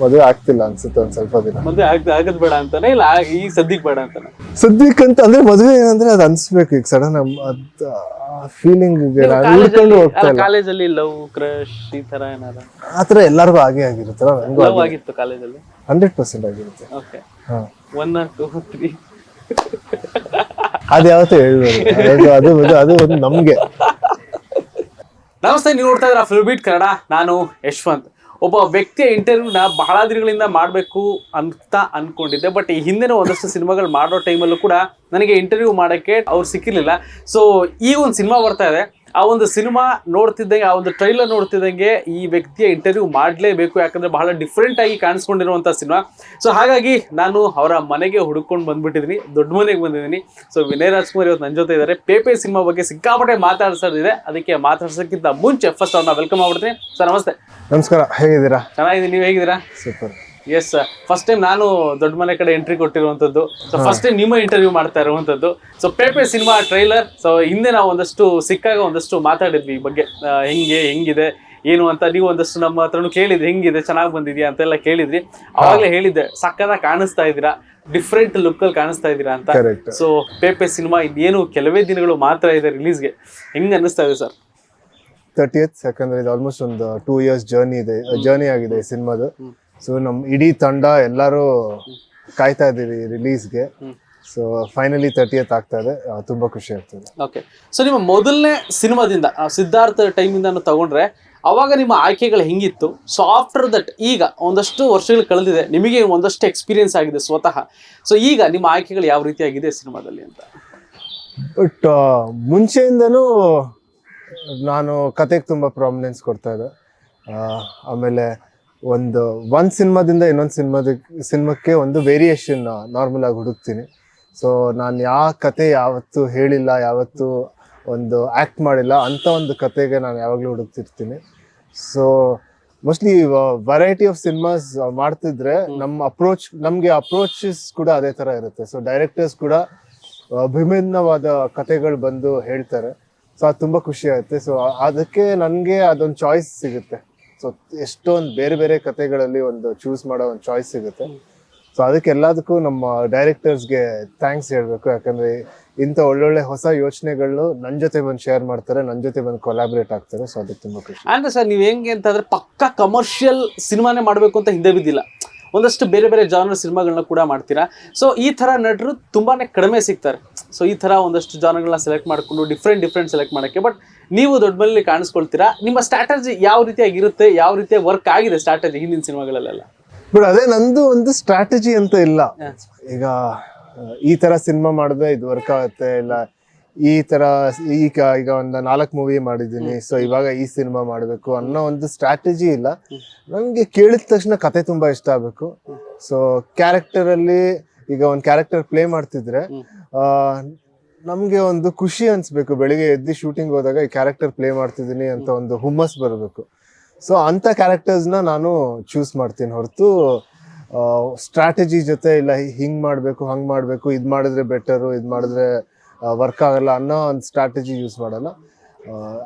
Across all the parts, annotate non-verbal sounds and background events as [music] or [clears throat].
ಮದುವೆ ಆಗ್ತಿಲ್ಲ ಅನ್ಸುತ್ತೆ ಒಂದ್ ಸ್ವಲ್ಪ ದಿನ. ಮದ್ವೆ ಆಗ್ ಆಗದ್ ಬೇಡ ಅಂತಾನೆ? ಇಲ್ಲ ಆ- ಈ ಸದ್ಯಕ್ ಬೇಡ ಅಂತಾನೆ? ಸದ್ಯಕ್ಕಂತ ಅಂದ್ರೆ ಮದುವೆ ಏನಂದ್ರೆ ಅದು ಅನ್ಸ್ಬೇಕು ಈಗ ಸಡನ್ ಫೀಲಿಂಗ್ ಹುಡ್ಕೊಂಡು ಹೋಗ್ತಾ ಇಲ್ಲ. ಕಾಲೇಜಲ್ಲಿ ಲವ್ ಕ್ರಶ್ ಈ ತರ ಏನಾರ ಆತರ ಎಲ್ಲಾರ್ಗು ಹಾಗೆ ಆಗಿರುತ್ತಲ್ಲ ನಂಗೂ ಲವ್ ಆಗಿತ್ತು ಕಾಲೇಜಲ್ಲಿ ಹಂಡ್ರೆಡ್ ಪರ್ಸೆಂಟ್ ಆಗಿರುತ್ತೆ. ಓಕೆ ಹಾ. ಒನ್ ಆರ್ ಟೂ ತ್ರೀ ಅದ್ ಯಾವತ್ತೂ ಹೇಳ್ಬೋದು ಅದು ಅದು ಅದು- ಅದು ಒಂದು ನಮ್ಗೆ. ನಮಸ್ತೆ ನೀವು ನೋಡ್ತಾ ಇದ್ರ ಫಿಲ್ಬೀಟ್ ಕನ್ನಡ ನಾನು ಯಶವಂತ್. ಒಬ್ಬ ವ್ಯಕ್ತಿಯ ಇಂಟರ್ವ್ಯೂನ ಬಹಳ ದಿನಗಳಿಂದ ಮಾಡಬೇಕು ಅಂತ ಅಂದ್ಕೊಂಡಿದ್ದೆ ಬಟ್ ಈ ಹಿಂದಿನ ಒಂದಷ್ಟು ಸಿನಿಮಾಗಳು ಮಾಡೋ ಟೈಮಲ್ಲೂ ಕೂಡ ನನಗೆ ಇಂಟರ್ವ್ಯೂ ಮಾಡೋಕ್ಕೆ ಅವ್ರು ಸಿಕ್ಕಿರಲಿಲ್ಲ. ಸೊ ಈ ಒಂದು ಸಿನಿಮಾ ಬರ್ತಾ ಇದೆ. ಆ ಒಂದು ಸಿನಿಮಾ ನೋಡ್ತಿದ್ದಂಗೆ ಆ ಒಂದು ಟ್ರೈಲರ್ ನೋಡ್ತಿದ್ದಂಗೆ ಈ ವ್ಯಕ್ತಿಯ ಇಂಟರ್ವ್ಯೂ ಮಾಡಲೇಬೇಕು. ಯಾಕಂದ್ರೆ ಬಹಳ ಡಿಫ್ರೆಂಟ್ ಆಗಿ ಕಾಣಿಸ್ಕೊಂಡಿರುವಂಥ ಸಿನಿಮಾ. ಸೊ ಹಾಗಾಗಿ ನಾನು ಅವರ ಮನೆಗೆ ಹುಡುಕೊಂಡು ಬಂದ್ಬಿಟ್ಟಿದ್ದೀನಿ ದೊಡ್ಡ ಮನೆಗೆ ಬಂದಿದ್ದೀನಿ ಸೊ ವಿನಯ್ ರಾಜ್ಕುಮಾರ್ ಇವತ್ತು ನನ್ನ ಜೊತೆ ಇದ್ದಾರೆ ಪೇಪೆ ಸಿನಿಮಾ ಬಗ್ಗೆ ಸಿಕ್ಕಾಪಟ್ಟೆ ಮಾತಾಡ್ಸೋದಿದೆ ಅದಕ್ಕೆ ಮಾತಾಡ್ಸೋಕ್ಕಿಂತ ಮುಂಚೆ ಫಸ್ಟ್ ಅವ್ರನ್ನ ವೆಲ್ಕಮ್ ಮಾಡ್ಬಿಡ್ತೀನಿ ಸರ್ ನಮಸ್ತೆ. ನಮಸ್ಕಾರ ಹೇಗಿದ್ದೀರಾ? ಚೆನ್ನಾಗಿದ್ದೀನಿ ನೀವು ಹೇಗಿದ್ದೀರಾ? ಸೂಪರ್ ಎಸ್ ಫಸ್ಟ್ ಟೈಮ್ ನಾನು ದೊಡ್ಡ ಮನೆ ಕಡೆ ಎಂಟ್ರಿ ಕೊಟ್ಟಿರುವಂತದ್ದು ಸೊ ಫಸ್ಟ್ ಟೈಮ್ ನಿಮ್ಮ ಇಂಟರ್ವ್ಯೂ ಮಾಡ್ತಾ ಇರುವಂತದ್ದು so Pepe cinema trailer so ಹಿಂದೆ ನಾವು ಒಂದಷ್ಟು ಸಿಕ್ಕಾಗ ಒಂದಷ್ಟು ಮಾತಾಡಿದ್ವಿ ಈ ಬಗ್ಗೆ. ಆ, ಹೆಂಗೆ ಹೆಂಗಿದೆ ಏನು ಅಂತ ನೀವು ಒಂದಷ್ಟು ನಮ್ಮ ಹತ್ರನು ಕೇಳಿದ್ರಿ. ಹೆಂಗಿದೆ ಚೆನ್ನಾಗಿ ಬಂದಿದ್ಯಾ ಅಂತೆಲ್ಲ ಕೇಳಿದ್ರಿ. ಅವಾಗಲೇ ಹೇಳಿದ್ದೆ ಸಕ್ಕದ ಕಾಣಿಸ್ತಾ ಇದ್ದೀರಾ ಡಿಫ್ರೆಂಟ್ ಲುಕ್ಕಲ್ಲಿ ಕಾಣಿಸ್ತಾ ಇದ್ದೀರಾ ಅಂತ. ಸೊ ಪೇಪೆ ಸಿನಿಮಾ ಇನ್ನೇನು ಕೆಲವೇ ದಿನಗಳು ಮಾತ್ರ ಇದೆ ರಿಲೀಸ್ಗೆ ಹೆಂಗ್ ಅನ್ನಿಸ್ತಾ ಇದೆ ಸರ್ ತರ್ಟಿ ಯಾಕಂದ್ರೆ ಇದು ಆಲ್ಮೋಸ್ಟ್ ಒಂದು ಟೂ ಇಯರ್ಸ್ ಜರ್ನಿ ಇದೆ ಜರ್ನಿ ಆಗಿದೆ ಈ ಸಿನಿಮಾದು. ಸೊ ನಮ್ಮ ಇಡೀ ತಂಡ ಎಲ್ಲರೂ ಕಾಯ್ತಾ ಇದ್ದೀವಿ ರಿಲೀಸ್ಗೆ. ಸೊ ಫೈನಲಿ ತರ್ಟಿಯತ್ ಆಗ್ತಾ ಇದೆ. ಆ, ತುಂಬಾ ಖುಷಿ ಆಗ್ತದೆ. ಓಕೆ ಸೊ ನಿಮ್ಮ ಮೊದಲನೇ ಸಿನಿಮಾದಿಂದ ಆ, ಸಿದ್ಧಾರ್ಥ ಟೈಮಿಂದ ತಗೊಂಡ್ರೆ ಅವಾಗ ನಿಮ್ಮ ಆಯ್ಕೆಗಳು ಹೆಂಗಿತ್ತು? ಸೊ ಆಫ್ಟರ್ ದಟ್ ಈಗ ಒಂದಷ್ಟು ವರ್ಷಗಳು ಕಳೆದಿದೆ. ನಿಮಗೆ ಒಂದಷ್ಟು ಎಕ್ಸ್ಪೀರಿಯನ್ಸ್ ಆಗಿದೆ ಸ್ವತಃ. ಸೊ ಈಗ ನಿಮ್ಮ ಆಯ್ಕೆಗಳು ಯಾವ ರೀತಿ ಆಗಿದೆ ಸಿನಿಮಾದಲ್ಲಿ ಅಂತ? ಬಟ್ ಮುಂಚೆಯಿಂದನೂ ನಾನು ಕತೆಗೆ ತುಂಬ ಪ್ರಾಮಿನೆನ್ಸ್ ಕೊಡ್ತಾ ಇದ್ದೆ. ಆ, ಆಮೇಲೆ ಒಂದು ಒಂದು ಸಿನಿಮಾದಿಂದ ಇನ್ನೊಂದು ಸಿನಿಮಾದ ಸಿನಿಮಾಕ್ಕೆ ಒಂದು ವೇರಿಯೇಷನ್ ನಾರ್ಮಲ್ ಆಗಿ ಹುಡುಕ್ತೀನಿ. ಸೊ ನಾನು ಯಾವ ಕತೆ ಯಾವತ್ತೂ ಹೇಳಿಲ್ಲ ಯಾವತ್ತೂ ಒಂದು ಆ್ಯಕ್ಟ್ ಮಾಡಿಲ್ಲ ಅಂಥ ಒಂದು ಕತೆಗೆ ನಾನು ಯಾವಾಗಲೂ ಹುಡುಕ್ತಿರ್ತೀನಿ. So mostly variety of cinemas ಮಾಡ್ತಿದ್ರೆ ನಮ್ಮ ಅಪ್ರೋಚ್ ನಮಗೆ ಅಪ್ರೋಚಸ್ ಕೂಡ ಅದೇ ಥರ ಇರುತ್ತೆ. ಸೊ ಡೈರೆಕ್ಟರ್ಸ್ ಕೂಡ ವಿಭಿನ್ನವಾದ ಕತೆಗಳು ಬಂದು ಹೇಳ್ತಾರೆ. ಸೊ ಅದು ತುಂಬ ಖುಷಿ ಆಗುತ್ತೆ. ಸೊ ಅದಕ್ಕೆ ನನಗೆ ಅದೊಂದು ಚಾಯ್ಸ್ ಸಿಗುತ್ತೆ. ಸೊ ಎಷ್ಟೊಂದು ಬೇರೆ ಬೇರೆ ಕತೆಗಳಲ್ಲಿ ಒಂದು ಚೂಸ್ ಮಾಡೋ ಒಂದು ಚಾಯ್ಸ್ ಸಿಗುತ್ತೆ. ಸೊ ಅದಕ್ಕೆ ಎಲ್ಲದಕ್ಕೂ ನಮ್ಮ ಡೈರೆಕ್ಟರ್ಸ್ಗೆ ಥ್ಯಾಂಕ್ಸ್ ಹೇಳಬೇಕು. ಯಾಕಂದ್ರೆ ಇಂಥ ಒಳ್ಳೊಳ್ಳೆ ಹೊಸ ಯೋಚನೆಗಳು ನನ್ನ ಜೊತೆ ಬಂದು ಶೇರ್ ಮಾಡ್ತಾರೆ ನನ್ನ ಜೊತೆ ಬಂದು ಕೊಲಾಬ್ರೇಟ್ ಆಗ್ತಾರೆ. ಸೊ ಅದಕ್ಕೆ ತುಂಬ ಖುಷಿ. ಅಂದ್ರೆ ಸರ್, ನೀವು ಹೆಂಗೆ ಅಂತಂದ್ರೆ ಪಕ್ಕಾ ಕಮರ್ಷಿಯಲ್ ಸಿನಿಮಾನೇ ಮಾಡಬೇಕು ಅಂತ ಹಿಂದೆ ಬಿದ್ದಿಲ್ಲ. ಒಂದಷ್ಟು ಬೇರೆ ಬೇರೆ ಜಾನರ್ ಸಿನಿಮಾಗಳನ್ನ ಕೂಡ ಮಾಡ್ತೀರಾ? ಸೊ ಈ ಥರ ನಟರು ತುಂಬಾನೇ ಕಡಿಮೆ ಸಿಗ್ತಾರೆ. ಸೊ ಈ ಥರ ಒಂದಷ್ಟು ಜಾನರ್ಗಳನ್ನ ಸೆಲೆಕ್ಟ್ ಮಾಡಿಕೊಂಡು ಡಿಫ್ರೆಂಟ್ ಡಿಫ್ರೆಂಟ್ ಸೆಲೆಕ್ಟ್ ಮಾಡೋಕ್ಕೆ. ಬಟ್ ನೀವು ದೊಡ್ಡ ಮನೆಯಲ್ಲಿ ಕಾಣಿಸ್ಕೊಳ್ತೀರಾ? ನಿಮ್ಮ ಸ್ಟ್ರಾಟಜಿ ಯಾವ ರೀತಿಯಾಗಿರುತ್ತೆ? ಯಾವ ರೀತಿಯ ವರ್ಕ್ ಆಗಿದೆ ಸ್ಟ್ರಾಟಜಿ ಹಿಂದಿನ ಸಿನಿಮಾಗಳಲ್ಲೆಲ್ಲ? ಬಟ್ ಅದೇ ನಂದು ಒಂದು ಸ್ಟ್ರಾಟಜಿ ಅಂತ ಇಲ್ಲ. ಈಗ ಈ ತರ ಸಿನಿಮಾ ಮಾಡಿದ್ರೆ ಇದು ವರ್ಕ್ ಆಗುತ್ತೆ ಇಲ್ಲ ಈ ತರ ಈಗ ಈಗ ಒಂದು ನಾಲ್ಕು ಮೂವಿ ಮಾಡಿದ್ದೀನಿ ಸೊ ಇವಾಗ ಈ ಸಿನಿಮಾ ಮಾಡಬೇಕು ಅನ್ನೋ ಒಂದು ಸ್ಟ್ರಾಟಜಿ ಇಲ್ಲ. ನನಗೆ ಕೇಳಿದ ತಕ್ಷಣ ಕತೆ ತುಂಬಾ ಇಷ್ಟ ಆಗಬೇಕು. ಸೊ ಕ್ಯಾರೆಕ್ಟರಲ್ಲಿ ಈಗ ಒಂದು ಕ್ಯಾರೆಕ್ಟರ್ ಪ್ಲೇ ಮಾಡ್ತಿದ್ರೆ ನಮ್ಗೆ ಒಂದು ಖುಷಿ ಅನ್ಸ್ಬೇಕು. ಬೆಳಿಗ್ಗೆ ಎದ್ದು ಶೂಟಿಂಗ್ ಹೋದಾಗ ಈ ಕ್ಯಾರೆಕ್ಟರ್ ಪ್ಲೇ ಮಾಡ್ತಿದ್ದೀನಿ ಅಂತ ಒಂದು ಹುಮ್ಮಸ್ ಬರಬೇಕು. ಸೊ ಅಂತ ಕ್ಯಾರೆಕ್ಟರ್ಸ್ನ ನಾನು ಚೂಸ್ ಮಾಡ್ತೀನಿ ಹೊರತು ಸ್ಟ್ರಾಟಜಿ ಜೊತೆ ಇಲ್ಲ ಹಿಂಗ್ ಮಾಡಬೇಕು ಹಂಗ್ ಮಾಡಬೇಕು ಇದು ಮಾಡಿದ್ರೆ ಬೆಟರು ಇದು ಮಾಡಿದ್ರೆ ವರ್ಕ್ ಆಗಲ್ಲ ಅನ್ನೋ ಒಂದು ಸ್ಟ್ರಾಟಜಿ ಯೂಸ್ ಮಾಡಲ್ಲ.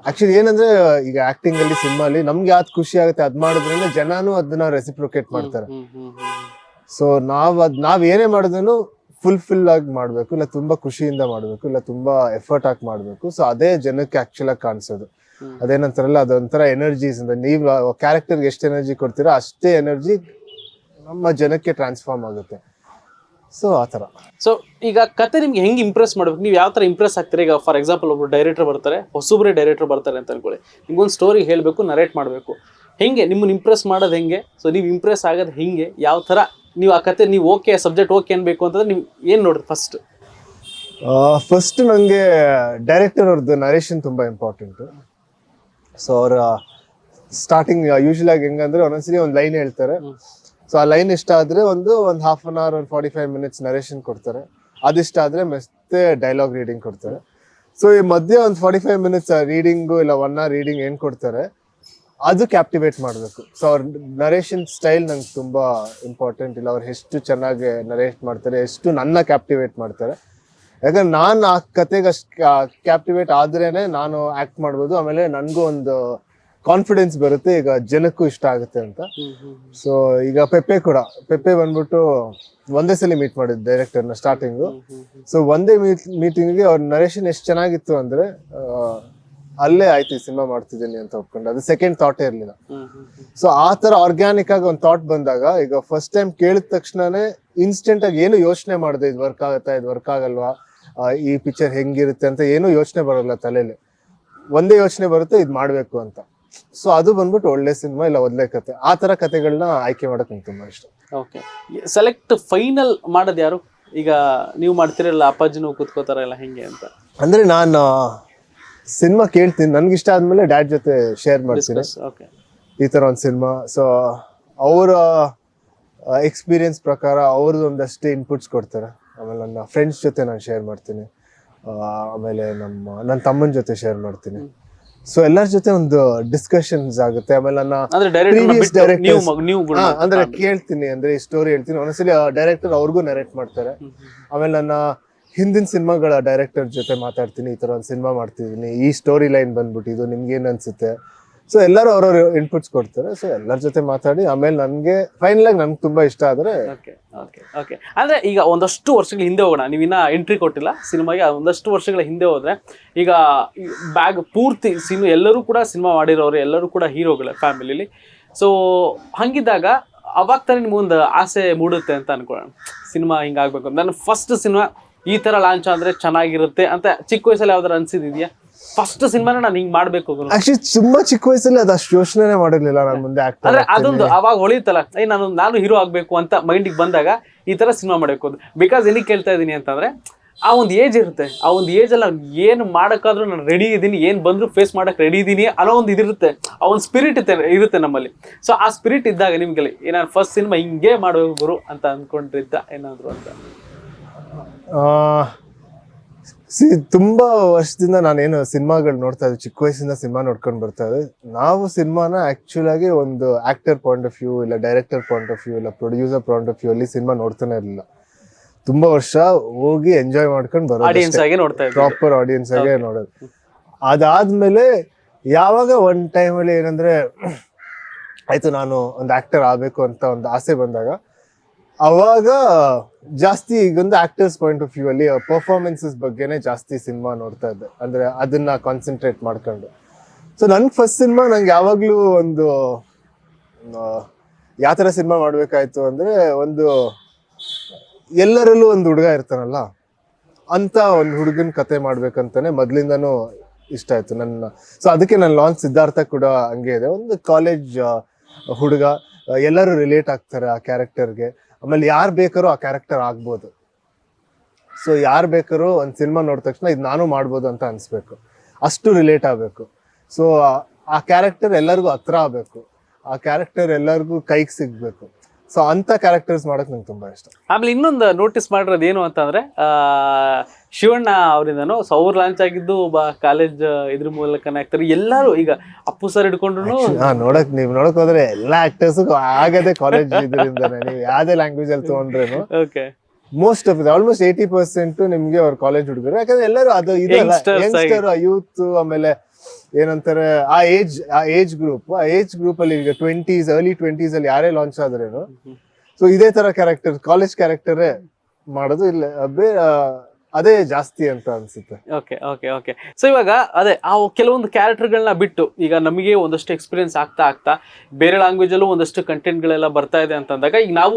ಆ್ಯಕ್ಚುಲಿ ಏನಂದ್ರೆ ಈಗ ಆ್ಯಕ್ಟಿಂಗಲ್ಲಿ ಅಲ್ಲಿ ಸಿನಿಮಾ ಅಲ್ಲಿ ನಮ್ಗೆ ಯಾವ್ದು ಖುಷಿ ಆಗುತ್ತೆ ಅದು ಮಾಡಿದ್ರಿಂದ ಜನನೂ ಅದನ್ನ ರೆಸಿಪ್ರೊಕೇಟ್ ಮಾಡ್ತಾರೆ. ಸೊ ನಾವು ಅದು ನಾವು ಏನೇ ಮಾಡಿದ್ರು ಫುಲ್ಫಿಲ್ ಆಗಿ ಮಾಡಬೇಕು ಇಲ್ಲ ತುಂಬಾ ಖುಷಿಯಿಂದ ಮಾಡಬೇಕು ಇಲ್ಲ ತುಂಬಾ ಎಫರ್ಟ್ ಹಾಕಿ ಮಾಡಬೇಕು. ಸೊ ಅದೇ ಜನಕ್ಕೆ ಆಕ್ಚುಲ್ ಆಗಿ ಕಾಣಿಸೋದು. ಅದೇನಂತಾರಲ್ಲ ಅದೊಂಥರ ಎನರ್ಜೀಸ್ ಅಂತ ನೀವು ಕ್ಯಾರೆಕ್ಟರ್ಗೆ ಎಷ್ಟು ಎನರ್ಜಿ ಕೊಡ್ತೀರೋ ಅಷ್ಟೇ ಎನರ್ಜಿ ನಮ್ಮ ಜನಕ್ಕೆ ಟ್ರಾನ್ಸ್ಫಾರ್ಮ್ ಆಗುತ್ತೆ. ಸೊ ಆ ಥರ. ಸೊ ಈಗ ಕತೆ ನಿಮ್ಗೆ ಹೆಂಗೆ ಇಂಪ್ರೆಸ್ ಮಾಡ್ಬೇಕು? ನೀವು ಯಾವ ಥರ ಇಂಪ್ರೆಸ್ ಆಗ್ತೀರಿ? ಈಗ ಫಾರ್ ಎಕ್ಸಾಂಪಲ್ ಒಬ್ರು ಡೈರೆಕ್ಟರ್ ಬರ್ತಾರೆ ಹೊಸೊಬ್ಬರೇ ಡೈರೆಕ್ಟರ್ ಬರ್ತಾರೆ ಅಂತ ಅನ್ಕೊಳ್ಳಿ. ನಿಮ್ಗೊಂದು ಸ್ಟೋರಿ ಹೇಳಬೇಕು ನರೇಟ್ ಮಾಡಬೇಕು. ಹೆಂಗೆ? ನಿಮ್ಮನ್ನು ಇಂಪ್ರೆಸ್ ಮಾಡೋದು ಹೆಂಗೆ? ಸೊ ನೀವು ಇಂಪ್ರೆಸ್ ಆಗೋದು ಹೆಂಗೆ? ಯಾವ ಥರ ನೀವು ಆ ಕತೆ ನೀವು ಓಕೆ ಸಬ್ಜೆಕ್ಟ್ ಓಕೆ ಅನ್ಬೇಕು ಅಂತಂದ್ರೆ ನೀವು ಏನು ನೋಡ್ರಿ ಫಸ್ಟ್ ಫಸ್ಟ್ ನನಗೆ ಡೈರೆಕ್ಟರ್ ಅವ್ರದ್ದು ನರೇಷನ್ ತುಂಬ ಇಂಪಾರ್ಟೆಂಟ್ ಸೊ ಅವರ ಸ್ಟಾರ್ಟಿಂಗ್ ಯೂಶಲ್ ಆಗಿ ಹೆಂಗಂದ್ರೆ ಒಂದೊಂದ್ಸರಿ ಒಂದು ಲೈನ್ ಹೇಳ್ತಾರೆ. ಸೊ ಆ ಲೈನ್ ಇಷ್ಟ ಆದ್ರೆ ಒಂದು ಒಂದು ಹಾಫ್ ಅನ್ ಅವರ್ ಒಂದು ಫಾರ್ಟಿ ಫೈವ್ ಮಿನಿಟ್ಸ್ ನರೇಷನ್ ಕೊಡ್ತಾರೆ. ಅದಿಷ್ಟ ಆದ್ರೆ ಮತ್ತೆ ಡೈಲಾಗ್ ರೀಡಿಂಗ್ ಕೊಡ್ತಾರೆ. ಸೊ ಈ ಮಧ್ಯೆ ಒಂದು ಫಾರ್ಟಿ ಫೈವ್ ಮಿನಿಟ್ಸ್ ರೀಡಿಂಗು ಇಲ್ಲ ಒನ್ ಅವರ್ ರೀಡಿಂಗ್ ಏನು ಕೊಡ್ತಾರೆ? ಅದು ಕ್ಯಾಪ್ಟಿವೇಟ್ ಮಾಡಬೇಕು. ಸೊ ಅವ್ರ ನರೇಶನ್ ಸ್ಟೈಲ್ ನಂಗೆ ತುಂಬ ಇಂಪಾರ್ಟೆಂಟ್ ಇಲ್ಲ, ಅವ್ರು ಎಷ್ಟು ಚೆನ್ನಾಗಿ ನರೇಟ್ ಮಾಡ್ತಾರೆ, ಎಷ್ಟು ನನ್ನ ಕ್ಯಾಪ್ಟಿವೇಟ್ ಮಾಡ್ತಾರೆ. ಯಾಕಂದ್ರೆ ನಾನು ಆ ಕತೆಗೆ ಅಷ್ಟು ಕ್ಯಾಪ್ಟಿವೇಟ್ ಆದ್ರೇನೆ ನಾನು ಆಕ್ಟ್ ಮಾಡ್ಬೋದು. ಆಮೇಲೆ ನನಗೂ ಒಂದು ಕಾನ್ಫಿಡೆನ್ಸ್ ಬರುತ್ತೆ, ಈಗ ಜನಕ್ಕೂ ಇಷ್ಟ ಆಗುತ್ತೆ ಅಂತ. ಸೊ ಈಗ ಪೆಪ್ಪೆ ಕೂಡ ಪೆಪ್ಪೆ ಬಂದ್ಬಿಟ್ಟು ಒಂದೇ ಸಲ ಮೀಟ್ ಮಾಡಿದ್ದು ಡೈರೆಕ್ಟರ್ನ ಸ್ಟಾರ್ಟಿಂಗು ಸೊ ಒಂದೇ ಮೀಟ್ ಮೀಟಿಂಗ್ಗೆ ಅವ್ರ ನರೇಶನ್ ಎಷ್ಟು ಚೆನ್ನಾಗಿತ್ತು ಅಂದ್ರೆ ಅಲ್ಲೇ ಆಯ್ತು ಈ ಸಿನಿಮಾ ಮಾಡ್ತಿದ್ದೀನಿ ಅಂತ ಒಪ್ಕೊಂಡು. ಅದು ಸೆಕೆಂಡ್ ಥಾಟೇ ಇರಲಿಲ್ಲ. ಸೊ ಆ ಥರ ಆರ್ಗ್ಯಾನಿಕ್ ಆಗಿ ಒಂದು ಥಾಟ್ ಬಂದಾಗ ಈಗ ಫಸ್ಟ್ ಟೈಮ್ ಕೇಳಿದ ತಕ್ಷಣನೇ ಇನ್ಸ್ಟೆಂಟ್ ಆಗಿ ಏನು ಯೋಚನೆ ಮಾಡಿದೆ ಇದು ವರ್ಕ್ ಆಗುತ್ತಾ ಇದು ವರ್ಕ್ ಆಗಲ್ವಾ? ಈ ಪಿಕ್ಚರ್ ಹೆಂಗಿರುತ್ತೆ? ಅಂತ ಏನು ಯೋಚನೆ ಬರೋಲ್ಲ ತಲೆಯಲ್ಲಿ ಒಂದೇ ಯೋಚನೆ ಬರುತ್ತೆ ಇದು ಮಾಡ್ಬೇಕು ಅಂತ. ಸೊ ಅದು ಬಂದ್ಬಿಟ್ಟು ಒಳ್ಳೆ ಸಿನಿಮಾ ಇಲ್ಲ ಒಳ್ಳೆ ಕತೆ. ಆ ತರ ಕತೆಗಳನ್ನ ಆಯ್ಕೆ ಮಾಡಕ್ ನಂಗೆ ತುಂಬಾ ಇಷ್ಟ. ಓಕೆ ಸೆಲೆಕ್ಟ್ ಫೈನಲ್ ಮಾಡೋದು ಯಾರು? ಈಗ ನೀವು ಮಾಡ್ತಿರಲ್ಲ ಅಪ್ಪಾಜಿನೂ ಕೂತ್ಕೋತಾರಲ್ಲ ಹೆಂಗೆ ಅಂತ? ಅಂದ್ರೆ ನಾನು ಸಿನಿಮಾ ಕೇಳ್ತೀನಿ. ನನ್ಗೆ ಇಷ್ಟ ಆದ್ಮೇಲೆ ಡ್ಯಾಡ್ ಜೊತೆ ಶೇರ್ ಮಾಡ್ತೀನಿ. ಓಕೆ ಈ ತರ ಒಂದು ಸಿನಿಮಾ. ಸೊ ಅವರ ಎಕ್ಸ್ಪೀರಿಯನ್ಸ್ ಪ್ರಕಾರ ಅವ್ರದ್ದು ಒಂದಷ್ಟು ಇನ್ಪುಟ್ಸ್ ಕೊಡ್ತಾರೆ. ಆಮೇಲೆ ನನ್ನ ಫ್ರೆಂಡ್ಸ್ ಜೊತೆ ನಾನು ಶೇರ್ ಮಾಡ್ತೀನಿ. ಆಮೇಲೆ ನಮ್ಮ ನನ್ನ ತಮ್ಮನ ಜೊತೆ ಶೇರ್ ಮಾಡ್ತೀನಿ. ಸೊ ಎಲ್ಲರ ಜೊತೆ ಒಂದು ಡಿಸ್ಕಷನ್ಸ್ ಆಗುತ್ತೆ. ಆಮೇಲೆ ನನ್ನ ಅಂದ್ರೆ ಡೈರೆಕ್ಟರ್ ಅಂದ್ರೆ ಕೇಳ್ತೀನಿ ಅಂದ್ರೆ ಈ ಸ್ಟೋರಿ ಹೇಳ್ತೀನಿ. ಒಂದೊಂದ್ಸಲಿ ಡೈರೆಕ್ಟರ್ ಅವ್ರಿಗೂ ನರೇಟ್ ಮಾಡ್ತಾರೆ. ಆಮೇಲೆ ನನ್ನ ಹಿಂದಿನ ಸಿನಿಮಾಗಳ ಡೈರೆಕ್ಟರ್ ಜೊತೆ ಮಾತಾಡ್ತೀನಿ, ಈ ಥರ ಒಂದು ಸಿನಿಮಾ ಮಾಡ್ತಿದ್ದೀನಿ ಈ ಸ್ಟೋರಿ ಲೈನ್ ಬಂದ್ಬಿಟ್ಟು ಇದು ನಿಮ್ಗೆ ಏನ್ ಅನ್ಸುತ್ತೆ? ಸೊ ಎಲ್ಲರೂ ಅವ್ರವ್ರ ಇನ್ಪುಟ್ಸ್ ಕೊಡ್ತಾರೆ ಸೊ ಎಲ್ಲರ ಜೊತೆ ಮಾತಾಡಿ, ಆಮೇಲೆ ನನಗೆ ಫೈನಲ್ ಆಗಿ ನನ್ಗೆ ತುಂಬಾ ಇಷ್ಟ ಆದ್ರೆ ಓಕೆ ಅಂದ್ರೆ ಈಗ ಒಂದಷ್ಟು ವರ್ಷಗಳ ಹಿಂದೆ ಹೋಗೋಣ ನೀವಿನ್ನ ಎಂಟ್ರಿ ಕೊಟ್ಟಿಲ್ಲ ಸಿನಿಮಾಗೆ ಒಂದಷ್ಟು ವರ್ಷಗಳ ಹಿಂದೆ ಹೋದ್ರೆ, ಈಗ ಬ್ಯಾಗ್ ಪೂರ್ತಿ ಸಿನಿಮಾ, ಎಲ್ಲರೂ ಕೂಡ ಸಿನಿಮಾ ಮಾಡಿರೋರು, ಎಲ್ಲರೂ ಕೂಡ ಹೀರೋಗಳೇ ಫ್ಯಾಮಿಲಿಲಿ ಸೊ ಹಂಗಿದ್ದಾಗ ಅವಾಗ ತಾನೇ ನಿಮ್ಗೊಂದು ಆಸೆ ಮೂಡುತ್ತೆ ಅಂತ ಅನ್ಕೊಳ್ಳೋಣ ಸಿನಿಮಾ ಹಿಂಗಾಗಬೇಕು ನನ್ನ ಫಸ್ಟ್ ಸಿನಿಮಾ ಈ ತರ ಲಾಂಚ್ ಆದ್ರೆ ಚೆನ್ನಾಗಿರುತ್ತೆ ಅಂತ ಚಿಕ್ಕ ವಯಸ್ಸಲ್ಲಿ ಯಾವ್ದಾರು ಅನ್ಸಿದ್ಯಾ ಫಸ್ಟ್ ಸಿನಿಮಾನ ನಾನು ಹಿಂಗ್ ಮಾಡ್ಬೇಕು. ಆಕ್ಚುಲಿ ತುಂಬಾ ಚಿಕ್ಕ ವಯಸ್ಸಲ್ಲಿ ಅದು ಅಷ್ಟು ಯೋಚನೆ ಮಾಡಿರ್ಲಿಲ್ಲ ನಾನು ಮುಂದೆ ಅಂದ್ರೆ ಅದೊಂದು ಅವಾಗ ಹೊಳಿತಲ್ಲ ಏ ನಾನು ನಾನು ಹೀರೋ ಆಗ್ಬೇಕು ಅಂತ ಮೈಂಡಿಗೆ ಬಂದಾಗ ಈ ತರ ಸಿನಿಮಾ ಮಾಡಬೇಕು ಬಿಕಾಸ್ ಎಲ್ಲಿ ಕೇಳ್ತಾ ಇದೀನಿ ಅಂತಂದ್ರೆ ಆ ಒಂದು ಏಜ್ ಇರುತ್ತೆ. ಆ ಒಂದು ಏಜ್ ಅಲ್ಲಿ ನಾನು ಏನು ಮಾಡಕ್ಕಾದ್ರೂ ನಾನು ರೆಡಿ ಇದ್ದೀನಿ ಏನು ಬಂದ್ರು ಫೇಸ್ ಮಾಡಕ್ ರೆಡಿ ಇದ್ದೀನಿ ಅನ್ನೋ ಒಂದು ಇದಿರುತ್ತೆ. ಆ ಒಂದು ಸ್ಪಿರಿಟ್ ಇರುತ್ತೆ ಇರುತ್ತೆ ನಮ್ಮಲ್ಲಿ. ಸೊ ಆ ಸ್ಪಿರಿಟ್ ಇದ್ದಾಗ ನಿಮ್ಗೆ ನಾನು ಫಸ್ಟ್ ಸಿನಿಮಾ ಹಿಂಗೆ ಮಾಡಬೇಕು ಗುರು ಅಂತ ಅನ್ಕೊಂಡಿದ್ದ ಏನಾದ್ರು ಅಂತ. ಸಿ ತುಂಬಾ ವರ್ಷದಿಂದ ನಾನೇನು ಸಿನಿಮಾಗಳು ನೋಡ್ತಾ ಇದ್ದೆ. ಚಿಕ್ಕ ವಯಸ್ಸಿಂದ ಸಿನಿಮಾ ನೋಡ್ಕೊಂಡು ಬರ್ತಾ ಇದ್ದೆ. ನಾವು ಸಿನಿಮಾನ ಆಕ್ಚುಲ್ ಆಗಿ ಒಂದು ಆಕ್ಟರ್ ಪಾಯಿಂಟ್ ಆಫ್ ವ್ಯೂ ಇಲ್ಲ ಡೈರೆಕ್ಟರ್ ಪಾಯಿಂಟ್ ಆಫ್ ವ್ಯೂ ಇಲ್ಲ ಪ್ರೊಡ್ಯೂಸರ್ ಪಾಯಿಂಟ್ ಆಫ್ ವ್ಯೂ ಅಲ್ಲಿ ಸಿನಿಮಾ ನೋಡ್ತಾನೆ ಇರಲಿಲ್ಲ. ತುಂಬಾ ವರ್ಷ ಹೋಗಿ ಎಂಜಾಯ್ ಮಾಡ್ಕೊಂಡು ಆಡಿಯನ್ಸ್ ಬರೋದು ಪ್ರಾಪರ್ ಆಡಿಯನ್ಸ್ ಆಗೇ ನೋಡೋದು. ಅದಾದ್ಮೇಲೆ ಯಾವಾಗ ಒಂದ್ ಟೈಮಲ್ಲಿ ಏನಂದ್ರೆ [clears throat] ಆಯ್ತು ನಾನು ಒಂದು ಆಕ್ಟರ್ ಆಗ್ಬೇಕು ಅಂತ ಒಂದು ಆಸೆ ಬಂದಾಗ ಅವಾಗ ಜಾಸ್ತಿ ಈಗೊಂದು ಆಕ್ಟರ್ಸ್ ಪಾಯಿಂಟ್ ಆಫ್ ವ್ಯೂ ಅಲ್ಲಿ ಪರ್ಫಾರ್ಮೆನ್ಸಸ್ ಬಗ್ಗೆನೇ ಜಾಸ್ತಿ ಸಿನಿಮಾ ನೋಡ್ತಾ ಇದ್ದೆ. ಅಂದ್ರೆ ಅದನ್ನ ಕಾನ್ಸಂಟ್ರೇಟ್ ಮಾಡ್ಕೊಂಡು. ಸೊ ನನ್ ಫಸ್ಟ್ ಸಿನಿಮಾ ನಂಗೆ ಯಾವಾಗ್ಲೂ ಒಂದು ಯಾವ ಥರ ಸಿನಿಮಾ ಮಾಡ್ಬೇಕಾಯ್ತು ಅಂದ್ರೆ ಒಂದು ಎಲ್ಲರಲ್ಲೂ ಒಂದು ಹುಡುಗ ಇರ್ತಾನಲ್ಲ, ಅಂತ ಒಂದು ಹುಡುಗನ ಕತೆ ಮಾಡ್ಬೇಕಂತಾನೆ ಮೊದ್ಲಿಂದಾನು ಇಷ್ಟ ಆಯ್ತು ನನ್ನ. ಸೊ ಅದಕ್ಕೆ ನನ್ನ ಲಾಂಚ್ ಸಿದ್ಧಾರ್ಥ ಕೂಡ ಹಂಗೆ ಇದೆ. ಒಂದು ಕಾಲೇಜ್ ಹುಡುಗ ಎಲ್ಲರೂ ರಿಲೇಟ್ ಆಗ್ತಾರೆ ಆ ಕ್ಯಾರೆಕ್ಟರ್ಗೆ ಆಮೇಲೆ ಯಾರು ಬೇಕಾರೋ ಆ ಕ್ಯಾರೆಕ್ಟರ್ ಆಗ್ಬೋದು. ಸೊ ಯಾರು ಬೇಕಾರೋ ಒಂದು ಸಿನಿಮಾ ನೋಡಿದ ತಕ್ಷಣ ಇದು ನಾನು ಮಾಡ್ಬೋದು ಅಂತ ಅನಿಸ್ಬೇಕು. ಅಷ್ಟು ರಿಲೇಟ್ ಆಗಬೇಕು. ಸೊ ಆ ಕ್ಯಾರೆಕ್ಟರ್ ಎಲ್ಲರಿಗೂ ಹತ್ರ ಆಗಬೇಕು. ಆ ಕ್ಯಾರೆಕ್ಟರ್ ಎಲ್ಲರಿಗೂ ಕೈಗೆ ಸಿಗ್ಬೇಕು. ಸೊ ಅಂತ ಕ್ಯಾರೆಕ್ಟರ್ಸ್ ಮಾಡಕ್ ನಂಗೆ ತುಂಬಾ ಇಷ್ಟ. ಆಮೇಲೆ ಇನ್ನೊಂದು ನೋಟಿಸ್ ಮಾಡಿರೋದು ಏನು ಅಂತಂದ್ರೆ ಆ, ಶಿವಣ್ಣ ಅವರಿಂದನು ಸೊ ಅವ್ರು ಲಾಂಚ್ ಆಗಿದ್ದು ಒಬ್ಬ ಕಾಲೇಜ್ ಇದ್ರ ಮೂಲಕನೇ ಆಗ್ತಾರೆ ಎಲ್ಲರೂ ಈಗ ಅಪ್ಪು ಸರ್ ಹಿಡ್ಕೊಂಡ್ರು ಹಾ ನೋಡಕ್ ನೀವ್ ನೋಡಕ್ ಹೋದ್ರೆ ಎಲ್ಲಾ ಆಕ್ಟರ್ಸ್ ಆಗದೆ ಕಾಲೇಜ್ [laughs] ಇದರಿಂದಾನೆ. ನೀವು ಯಾವ್ದೇ ಲ್ಯಾಂಗ್ವೇಜ್ ಅಲ್ಲಿ ತಗೊಂಡ್ರೇನು okay most of almost eighty percent ನಿಮ್ಗೆ ಅವ್ರ ಕಾಲೇಜ್ ಹುಡುಗರು. ಯಾಕಂದ್ರೆ ಎಲ್ಲರೂ ಅದು ಇದಲ್ಲ Youngsters ಆಗಿ. ಯಂಗ್ಸ್ಟರ್ ಯೂತ್ ಆಮೇಲೆ ಏನಂತಾರೆ, ಆ ಏಜ್ ಆ ಏಜ್ ಗ್ರೂಪ್ ಆ ಏಜ್ ಗ್ರೂಪ್ ಅಲ್ಲಿ ಈಗ ಟ್ವೆಂಟೀಸ್ ಅರ್ಲಿ ಟ್ವೆಂಟೀಸ್ ಅಲ್ಲಿ ಯಾರೇ ಲಾಂಚ್ ಆದ್ರೇನು ಸೊ ಇದೇ ತರ ಕ್ಯಾರೆಕ್ಟರ್ ಕಾಲೇಜ್ ಕ್ಯಾರೆಕ್ಟರೇ ಮಾಡೋದು ಇಲ್ಲ ಬೇ ಅದೇ ಜಾಸ್ತಿ ಅಂತ ಅನ್ಸುತ್ತೆ. ಓಕೆ ಓಕೆ ಓಕೆ ಸೊ ಇವಾಗ ಅದೇ, ಆ ಕೆಲವೊಂದು ಕ್ಯಾರೆಕ್ಟರ್ಗಳನ್ನ ಬಿಟ್ಟು, ಈಗ ನಮಗೆ ಒಂದಷ್ಟು ಎಕ್ಸ್ಪೀರಿಯನ್ಸ್ ಆಗ್ತಾ ಆಗ್ತಾ, ಬೇರೆ ಲ್ಯಾಂಗ್ವೇಜಲ್ಲೂ ಒಂದಷ್ಟು ಕಂಟೆಂಟ್ಗಳೆಲ್ಲ ಬರ್ತಾ ಇದೆ ಅಂತಂದಾಗ, ಈಗ ನಾವು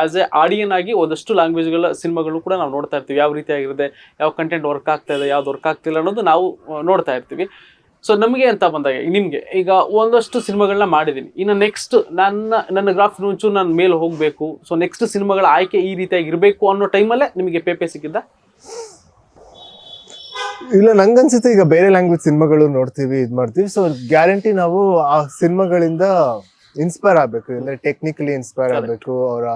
ಆಸ್ ಎ ಆಡಿಯನ್ ಆಗಿ ಒಂದಷ್ಟು ಲ್ಯಾಂಗ್ವೇಜ್ಗಳ ಸಿನಿಮಾಗಳು ಕೂಡ ನಾವು ನೋಡ್ತಾ ಇರ್ತೀವಿ. ಯಾವ ರೀತಿ ಆಗಿರುತ್ತೆ ಯಾವ ಕಂಟೆಂಟ್ ವರ್ಕ್ ಆಗ್ತಾ ಇದೆ, ಯಾವ್ದು ವರ್ಕ್ ಆಗ್ತಿಲ್ಲ ಅನ್ನೋದು ನಾವು ನೋಡ್ತಾ ಇರ್ತೀವಿ. ಸೊ ನಮಗೆ ಅಂತ ಬಂದಾಗ ನಿಮಗೆ ಈಗ ಒಂದಷ್ಟು ಸಿನಿಮಾಗಳನ್ನ ಮಾಡಿದ್ದೀನಿ ಇನ್ನು ನೆಕ್ಸ್ಟ್ ನನ್ನ ನನ್ನ ಗ್ರಾಫ್ ನುಂಚು ನಾನು ಮೇಲೆ ಹೋಗಬೇಕು. ಸೊ ನೆಕ್ಸ್ಟ್ ಸಿನಿಮಾಗಳ ಆಯ್ಕೆ ಈ ರೀತಿಯಾಗಿ ಇರಬೇಕು ಅನ್ನೋ ಟೈಮಲ್ಲೇ ನಿಮಗೆ ಪೇಪೆ ಸಿಕ್ಕಿದ್ದ? ಇಲ್ಲ ನಂಗನ್ಸುತ್ತೆ ಈಗ ಬೇರೆ ಲ್ಯಾಂಗ್ವೇಜ್ ಸಿನಿಮಾಗಳು ನೋಡ್ತೀವಿ ಇದು ಮಾಡ್ತೀವಿ. ಸೊ ಗ್ಯಾರಂಟಿ ನಾವು ಆ ಸಿನಿಮಾಗಳಿಂದ ಇನ್ಸ್ಪೈರ್ ಆಗಬೇಕು. ಇಲ್ಲ ಟೆಕ್ನಿಕಲಿ ಇನ್ಸ್ಪೈರ್ ಆಗಬೇಕು ಅವರ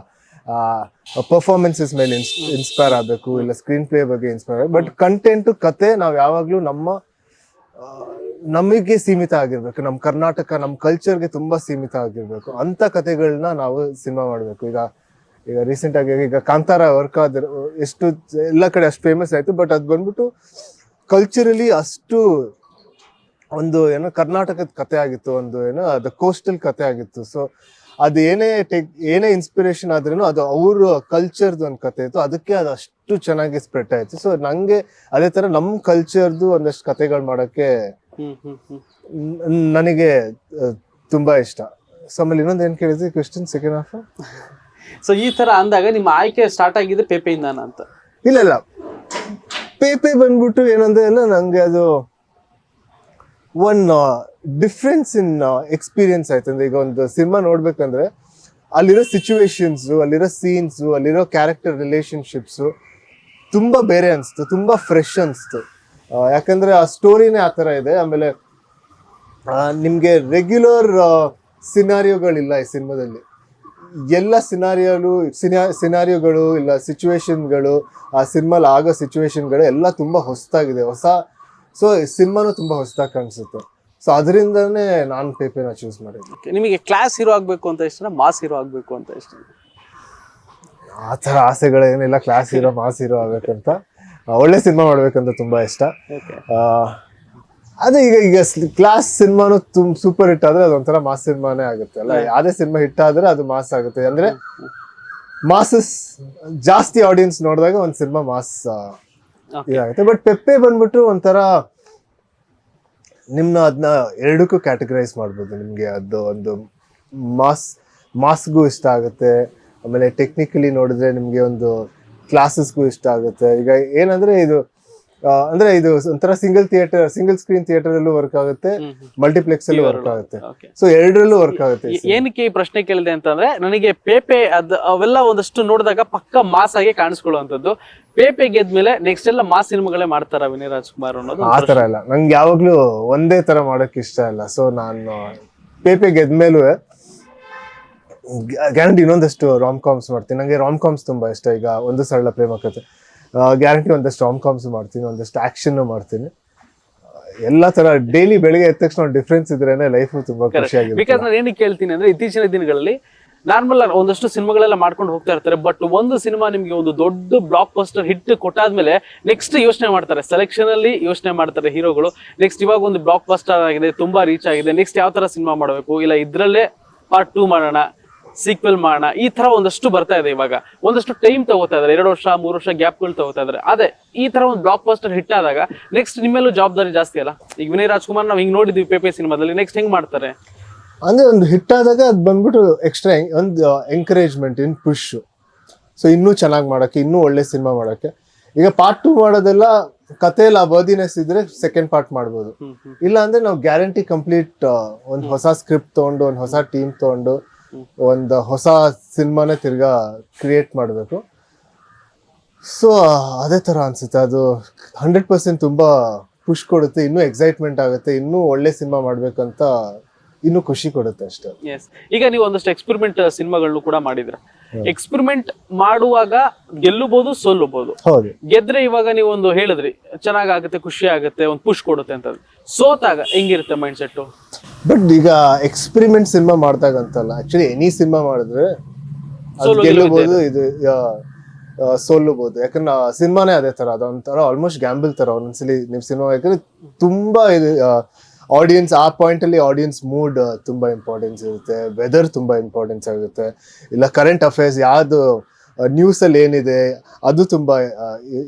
ಪರ್ಫಾರ್ಮೆನ್ಸಸ್ ಮೇಲೆ ಇನ್ಸ್ಪೈರ್ ಆಗಬೇಕು ಇಲ್ಲ ಸ್ಕ್ರೀನ್ ಪ್ಲೇ ಬಗ್ಗೆ ಇನ್ಸ್ಪೈರ್ ಆಗಬೇಕು. ಬಟ್ ಕಂಟೆಂಟ್ ಕತೆ ನಾವು ಯಾವಾಗಲೂ ನಮ್ಮ ನಮಗೆ ಸೀಮಿತ ಆಗಿರ್ಬೇಕು. ನಮ್ಮ ಕರ್ನಾಟಕ ನಮ್ಮ ಕಲ್ಚರ್ಗೆ ತುಂಬಾ ಸೀಮಿತ ಆಗಿರ್ಬೇಕು. ಅಂತ ಕತೆಗಳನ್ನ ನಾವು ಸಿನಿಮಾ ಮಾಡಬೇಕು. ಈಗ ಈಗ ರೀಸೆಂಟ್ ಆಗಿ, ಈಗ ಕಾಂತಾರ ವರ್ಕ್ ಆದ್ರೆ, ಎಷ್ಟು, ಎಲ್ಲ ಕಡೆ ಅಷ್ಟು ಫೇಮಸ್ ಆಯ್ತು. ಬಟ್ ಅದು ಬಂದ್ಬಿಟ್ಟು ಕಲ್ಚರಲಿ ಅಷ್ಟು ಒಂದು ಏನೋ ಕರ್ನಾಟಕದ ಕತೆ ಆಗಿತ್ತು. ಒಂದು ಏನೋ, ಅದು ಕೋಸ್ಟಲ್ ಕತೆ ಆಗಿತ್ತು. ಸೊ ಅದು ಏನೇ ಟೆಕ್ ಏನೇ ಇನ್ಸ್ಪಿರೇಷನ್ ಆದ್ರೂ ಅದು ಅವ್ರ ಕಲ್ಚರ್ದು ಒಂದು ಕತೆ ಇತ್ತು. ಅದಕ್ಕೆ ಅದು ಅಷ್ಟು ಚೆನ್ನಾಗಿ ಸ್ಪ್ರೆಡ್ ಆಯ್ತು. ಸೊ ನಂಗೆ ಅದೇ ತರ ನಮ್ಮ ಕಲ್ಚರ್ದು ಒಂದಷ್ಟು ಕತೆಗಳು ಮಾಡೋಕ್ಕೆ ನನಗೆ ತುಂಬಾ ಇಷ್ಟ. ಸೊ ಆಮೇಲೆ ಇನ್ನೊಂದು ಏನ್ ಕೇಳಿದ್ರಿ? ಕ್ವಶನ್ ಸೆಕೆಂಡ್ ಹಾಫ್ ಸೊ ಈ ತರ ಅಂದಾಗ ನಿಮ್ಮ ಆಯ್ಕೆ ಸ್ಟಾರ್ಟ್ ಆಗಿದೆ ಪೇಪೆಯಿಂದಾನ ಅಂತ. ಇಲ್ಲ ಇಲ್ಲ. ಪೇಪೆ ಬಂದ್ಬಿಟ್ಟು ಏನಂದ್ರೆ ಎಲ್ಲ ನಂಗೆ ಅದು ಒನ್ ಡಿಫ್ರೆನ್ಸ್ ಇನ್ ಎಕ್ಸ್ಪೀರಿಯನ್ಸ್ ಆಯ್ತು. ಅಂದ್ರೆ ಈಗ ಒಂದು ಸಿನಿಮಾ ನೋಡ್ಬೇಕಂದ್ರೆ ಅಲ್ಲಿರೋ ಸಿಚುವೇಶನ್ಸ್ ಅಲ್ಲಿರೋ ಸೀನ್ಸ್ ಅಲ್ಲಿರೋ ಕ್ಯಾರೆಕ್ಟರ್ ರಿಲೇಶನ್ಶಿಪ್ಸ್ ತುಂಬಾ ಬೇರೆ ಅನಿಸ್ತು, ತುಂಬಾ ಫ್ರೆಶ್ ಅನಿಸ್ತು. ಯಾಕಂದರೆ ಆ ಸ್ಟೋರಿನೇ ಆ ತರ ಇದೆ. ಆಮೇಲೆ ನಿಮ್ಗೆ ರೆಗ್ಯುಲರ್ ಸಿನಾರಿಯೋಗಳಿಲ್ಲ ಈ ಸಿನಿಮಾದಲ್ಲಿ ಎಲ್ಲ ಸಿನಾರಿಯೋಲು ಸಿನಾ ಸಿನಾರಿಯೋಗಳು ಇಲ್ಲ ಸಿಚುವೇಶನ್ಗಳು ಆ ಸಿನಿಮಾಲಿ ಆಗೋ ಸಿಚುವೇಶನ್ಗಳು ಎಲ್ಲ ತುಂಬಾ ಹೊಸದಾಗಿದೆ ಹೊಸ ಸೊ ಸಿನಿಮಾನು ತುಂಬಾ ಹೊಸದಾಗಿ ಕಾಣಿಸುತ್ತೆ. ಸೊ ಅದರಿಂದನೇ ನಾನು ಪೇಪೆನ ಚೂಸ್ ಮಾಡಿದ್ದೆ. ನಿಮಗೆ ಕ್ಲಾಸ್ ಹೀರೋ ಆಗಬೇಕು ಅಂತ ಇಷ್ಟ ಮಾಸ್ ಹೀರೋ ಆಗಬೇಕು ಅಂತ ಇಷ್ಟ ಆ ಥರ ಆಸೆಗಳೇನಿಲ್ಲ ಕ್ಲಾಸ್ ಹೀರೋ ಮಾಸ್ ಹೀರೋ ಆಗಬೇಕಂತ. ಒಳ್ಳೆ ಸಿನಿಮಾ ಮಾಡ್ಬೇಕಂತ ತುಂಬಾ ಇಷ್ಟ. ಅದೇ ಈಗ ಈಗ ಕ್ಲಾಸ್ ಸಿನಿಮಾನು ತುಂಬ ಸೂಪರ್ ಹಿಟ್ ಆದ್ರೆ ಅದೊಂಥರ ಮಾಸ್ ಸಿನಿಮಾನೇ ಆಗುತ್ತೆ ಅಲ್ಲ? ಯಾವುದೇ ಸಿನಿಮಾ ಹಿಟ್ ಆದ್ರೆ ಅದು ಮಾಸ್ ಆಗುತ್ತೆ. ಅಂದ್ರೆ ಮಾಸಸ್ ಜಾಸ್ತಿ ಆಡಿಯನ್ಸ್ ನೋಡಿದಾಗ ಒಂದ್ ಸಿನಿಮಾ ಮಾಸ್. ಇದಾಗುತ್ತೆ. ಬಟ್ ಪೆಪ್ಪೆ ಬಂದ್ಬಿಟ್ಟು ಒಂಥರ ನಿಮ್ನ ಅದನ್ನ ಎರಡಕ್ಕೂ ಕ್ಯಾಟಗರೈಸ್ ಮಾಡ್ಬೋದು. ನಿಮಗೆ ಅದು ಒಂದು ಮಾಸ್, ಮಾಸ್ಗೂ ಇಷ್ಟ ಆಗುತ್ತೆ. ಆಮೇಲೆ ಟೆಕ್ನಿಕಲಿ ನೋಡಿದ್ರೆ ನಿಮಗೆ ಒಂದು ಕ್ಲಾಸಸ್ಗೂ ಇಷ್ಟ ಆಗುತ್ತೆ. ಈಗ ಏನಂದ್ರೆ ಇದು ಅಂದ್ರೆ ಇದು ಒಂಥರ single theatre single screen theatre ಅಲ್ಲೂ ವರ್ಕ್ ಆಗುತ್ತೆ. ಮಲ್ಟಿಪ್ಲೆಕ್ಸ್ ಅಲ್ಲೂ ವರ್ಕ್ ಆಗುತ್ತೆ. ಸೊ ಎರಡರಲ್ಲೂ ವರ್ಕ್ ಆಗುತ್ತೆ ಏನಕ್ಕೆ ಈ ಪ್ರಶ್ನೆ ಕೇಳಿದೆ ಅಂತಂದ್ರೆ ನನಗೆ ಪೇಪೆ ಅದ್ ಅವೆಲ್ಲ ಒಂದಷ್ಟು ನೋಡಿದಾಗ ಪಕ್ಕ ಮಾಸ್ ಆಗಿ ಕಾಣಿಸ್ಕೊಳ್ಳುವಂಥದ್ದು. ಪೇಪೆ ಗೆದ್ಮೇಲೆ ನೆಕ್ಸ್ಟ್ ಎಲ್ಲ ಮಾಸ್ ಸಿನಿಮಾಗಳೇ ಮಾಡ್ತಾರ ವಿನಯ್ ರಾಜ್ಕುಮಾರ್ ಅನ್ನೋದು ಆ ತರ ಇಲ್ಲ. ನಂಗೆ ಯಾವಾಗ್ಲೂ ಒಂದೇ ತರ ಮಾಡೋಕೆ ಇಷ್ಟ ಇಲ್ಲ. ಸೊ ನಾನು ಪೇಪೆ ಗೆದ್ಮೇಲೂ ಗ್ಯಾರಂಟಿ ಇನ್ನೊಂದಷ್ಟು ರಾಮ್ ಕಾಮ್ಸ್ ಮಾಡ್ತೀನಿ. ನಂಗೆ ರಾಮ್ ಕಾಮ್ಸ್ ತುಂಬಾ ಇಷ್ಟ. ಈಗ ಒಂದು ಸರಳ ಪ್ರೇಮ ಕಥೆ ಗ್ಯಾರಂಟಿ ಒಂದಷ್ಟು ಕಾಮ್ಸ್ ಮಾಡ್ತೀನಿ ಒಂದಷ್ಟು ಆಕ್ಷನ್ ಮಾಡ್ತೀನಿ. ಎಲ್ಲ ತರ ಡೈಲಿ ಬೆಳಿಗ್ಗೆ ಎದ್ದ ತಕ್ಷಣ ಡಿಫ್ರೆನ್ಸ್ ಇದ್ರೇನೆ ಲೈಫ್ ತುಂಬಾ ಖುಷಿಯಾಗಿರುತ್ತೆ. ಬಿಕಾಸ್ ನಾನು ಏನಕ್ಕೆ ಹೇಳ್ತೀನಿ ಅಂದ್ರೆ ಇತ್ತೀಚಿನ ದಿನಗಳಲ್ಲಿ ನಾರ್ಮಲ್ ಒಂದಷ್ಟು ಸಿನಿಮಾಗಳೆಲ್ಲ ಮಾಡ್ಕೊಂಡು ಹೋಗ್ತಾ ಇರ್ತಾರೆ ಬಟ್ ಒಂದು ಸಿನಿಮಾ ನಿಮಗೆ ಒಂದು ದೊಡ್ಡ ಬ್ಲಾಕ್ ಬಸ್ಟರ್ ಹಿಟ್ ಕೊಟ್ಟಾದ್ಮೇಲೆ ನೆಕ್ಸ್ಟ್ ಯೋಚನೆ ಮಾಡ್ತಾರೆ. ಸೆಲೆಕ್ಷನ್ ಅಲ್ಲಿ ಯೋಚನೆ ಮಾಡ್ತಾರೆ ಹೀರೋಗಳು. ನೆಕ್ಸ್ಟ್ ಇವಾಗ ಒಂದು ಬ್ಲಾಕ್ ಬಸ್ಟರ್ ಆಗಿದೆ ತುಂಬಾ ರೀಚ್ ಆಗಿದೆ. ನೆಕ್ಸ್ಟ್ ಯಾವ ತರ ಸಿನಿಮಾ ಮಾಡಬೇಕು? ಇಲ್ಲ ಇದ್ರಲ್ಲೇ ಪಾರ್ಟ್ ಟೂ ಮಾಡೋಣ. ಸೀಕ್ವೆಲ್ ಮಾಡೋಣ. ಈ ತರ ಒಂದಷ್ಟು ಬರ್ತಾ ಇದೆ ಇವಾಗ. ಒಂದಷ್ಟು ಟೈಮ್ ತಗೋತಾ ಇದಾರೆ ಎರಡು ವರ್ಷ ಮೂರು ವರ್ಷ ಗ್ಯಾಪ್ಗಳು ತಗೋತಾ ಇದಾರೆ ಅದೇ ಈ ತರ ಒಂದು ಬ್ಲಾಕ್ ಬಸ್ಟರ್ ಹಿಟ್ ಆದಾಗ ನೆಕ್ಸ್ಟ್ ನಿಮ್ಮೆಲ್ಲೂ ಜವಾಬ್ದಾರಿ ಜಾಸ್ತಿ ಅಲ್ಲ? ಈಗ ವಿನಯ್ ರಾಜ್ಕುಮಾರ್ ನಾವು ಹಿಂಗ್ ನೋಡಿದ್ವಿ ಪೇಪೆ ಸಿನಿಮಾದಲ್ಲಿ ನೆಕ್ಸ್ಟ್ ಹೆಂಗ್ ಮಾಡ್ತಾರೆ? ಅಂದ್ರೆ ಒಂದು ಹಿಟ್ ಆದಾಗ ಅದು ಬಂದ್ಬಿಟ್ಟು ಎಕ್ಸ್ಟ್ರಾ ಒಂದು ಎಂಕರೇಜ್ಮೆಂಟ್ ಇನ್ ಪುಷ್ ಸೊ ಇನ್ನೂ ಚೆನ್ನಾಗಿ ಮಾಡೋಕ್ಕೆ ಇನ್ನೂ ಒಳ್ಳೆ ಸಿನಿಮಾ ಮಾಡೋಕ್ಕೆ. ಈಗ ಪಾರ್ಟ್ ಟು ಮಾಡೋದೆಲ್ಲ ಕಥೆಯಲ್ಲಿ ಆ ಬರ್ದಿನೆಸ್ ಇದ್ರೆ ಸೆಕೆಂಡ್ ಪಾರ್ಟ್ ಮಾಡ್ಬೋದು. ಇಲ್ಲ ಅಂದ್ರೆ ನಾವು ಗ್ಯಾರಂಟಿ ಕಂಪ್ಲೀಟ್ ಒಂದು ಹೊಸ ಸ್ಕ್ರಿಪ್ಟ್ ತಗೊಂಡು ಒಂದು ಹೊಸ ಟೀಮ್ ತಗೊಂಡು ಒಂದು ಹೊಸ ಸಿನಿಮಾನೇ ತಿರ್ಗಾ ಕ್ರಿಯೇಟ್ ಮಾಡಬೇಕು. ಸೊ ಅದೇ ತರ ಅನ್ಸುತ್ತೆ. ಅದು ಹಂಡ್ರೆಡ್ ಪರ್ಸೆಂಟ್ ತುಂಬಾ ಖುಷಿ ಕೊಡುತ್ತೆ, ಇನ್ನೂ ಎಕ್ಸೈಟ್ಮೆಂಟ್ ಆಗುತ್ತೆ, ಇನ್ನೂ ಒಳ್ಳೆ ಸಿನಿಮಾ ಮಾಡಬೇಕಂತ ಇನ್ನೂ ಖುಷಿ ಕೊಡುತ್ತೆ ಅಷ್ಟೇ. ಎಸ್ ಈಗ ನೀವು ಒಂದಷ್ಟು ಎಕ್ಸ್ಪೆರಿಮೆಂಟ್ ಸಿನಿಮಾಗಳನ್ನು ಕೂಡ ಮಾಡಿದ್ರ ಎಕ್ಸ್ಪೆರಿಮೆಂಟ್ ಮಾಡುವಾಗ ಗೆಲ್ಲಬಹುದು ಸೋಲ್ಲಬಹುದು ಹೌದು. ಗೆದ್ರೆ ಇವಾಗ ನೀವು ಒಂದು ಹೇಳಿದ್ರಿ ಚೆನ್ನಾಗಾಗುತ್ತೆ ಖುಷಿ ಆಗುತ್ತೆ ಒಂದು ಪುಷ್ ಕೊಡುತ್ತೆ ಅಂತ. ಸೋತಾಗ ಹೆಂಗಿರುತ್ತೆ ಮೈಂಡ್ ಸೆಟ್ ಬಟ್ ಈಗ ಎಕ್ಸ್ಪೆರಿಮೆಂಟ್ ಸಿನಿಮಾ ಮಾಡಿದಾಗ ಅಂತಲ್ಲ ಆಕ್ಚುಲಿ ಎನಿ ಸಿನಿಮಾ ಮಾಡಿದ್ರೆ ಗೆಲ್ಲಬಹುದು ಇದು ಸೋಲಬಹುದು ಯಾಕಂದ್ರೆ ಸಿನಿಮಾನೇ ಅದೇ ತರ ಅದೊಂಥರ ಆಲ್ಮೋಸ್ಟ್ ಗ್ಯಾಂಬಲ್ ತರ. ಒಂದೊಂದ್ಸಲಿ ನೀವು ಸಿನಿಮಾ ಯಾಕಂದ್ರೆ ತುಂಬಾ ಇದು ಆಡಿಯನ್ಸ್ ಆ ಪಾಯಿಂಟ್ ಅಲ್ಲಿ ಆಡಿಯನ್ಸ್ ಮೂಡ್ ತುಂಬಾ ಇಂಪಾರ್ಟೆನ್ಸ್ ಇರುತ್ತೆ. ವೆದರ್ ತುಂಬಾ ಇಂಪಾರ್ಟೆನ್ಸ್ ಆಗುತ್ತೆ ಇಲ್ಲ ಕರೆಂಟ್ ಅಫೇರ್ಸ್ ಯಾವುದು ನ್ಯೂಸಲ್ಲಿ ಏನಿದೆ, ಅದು ತುಂಬಾ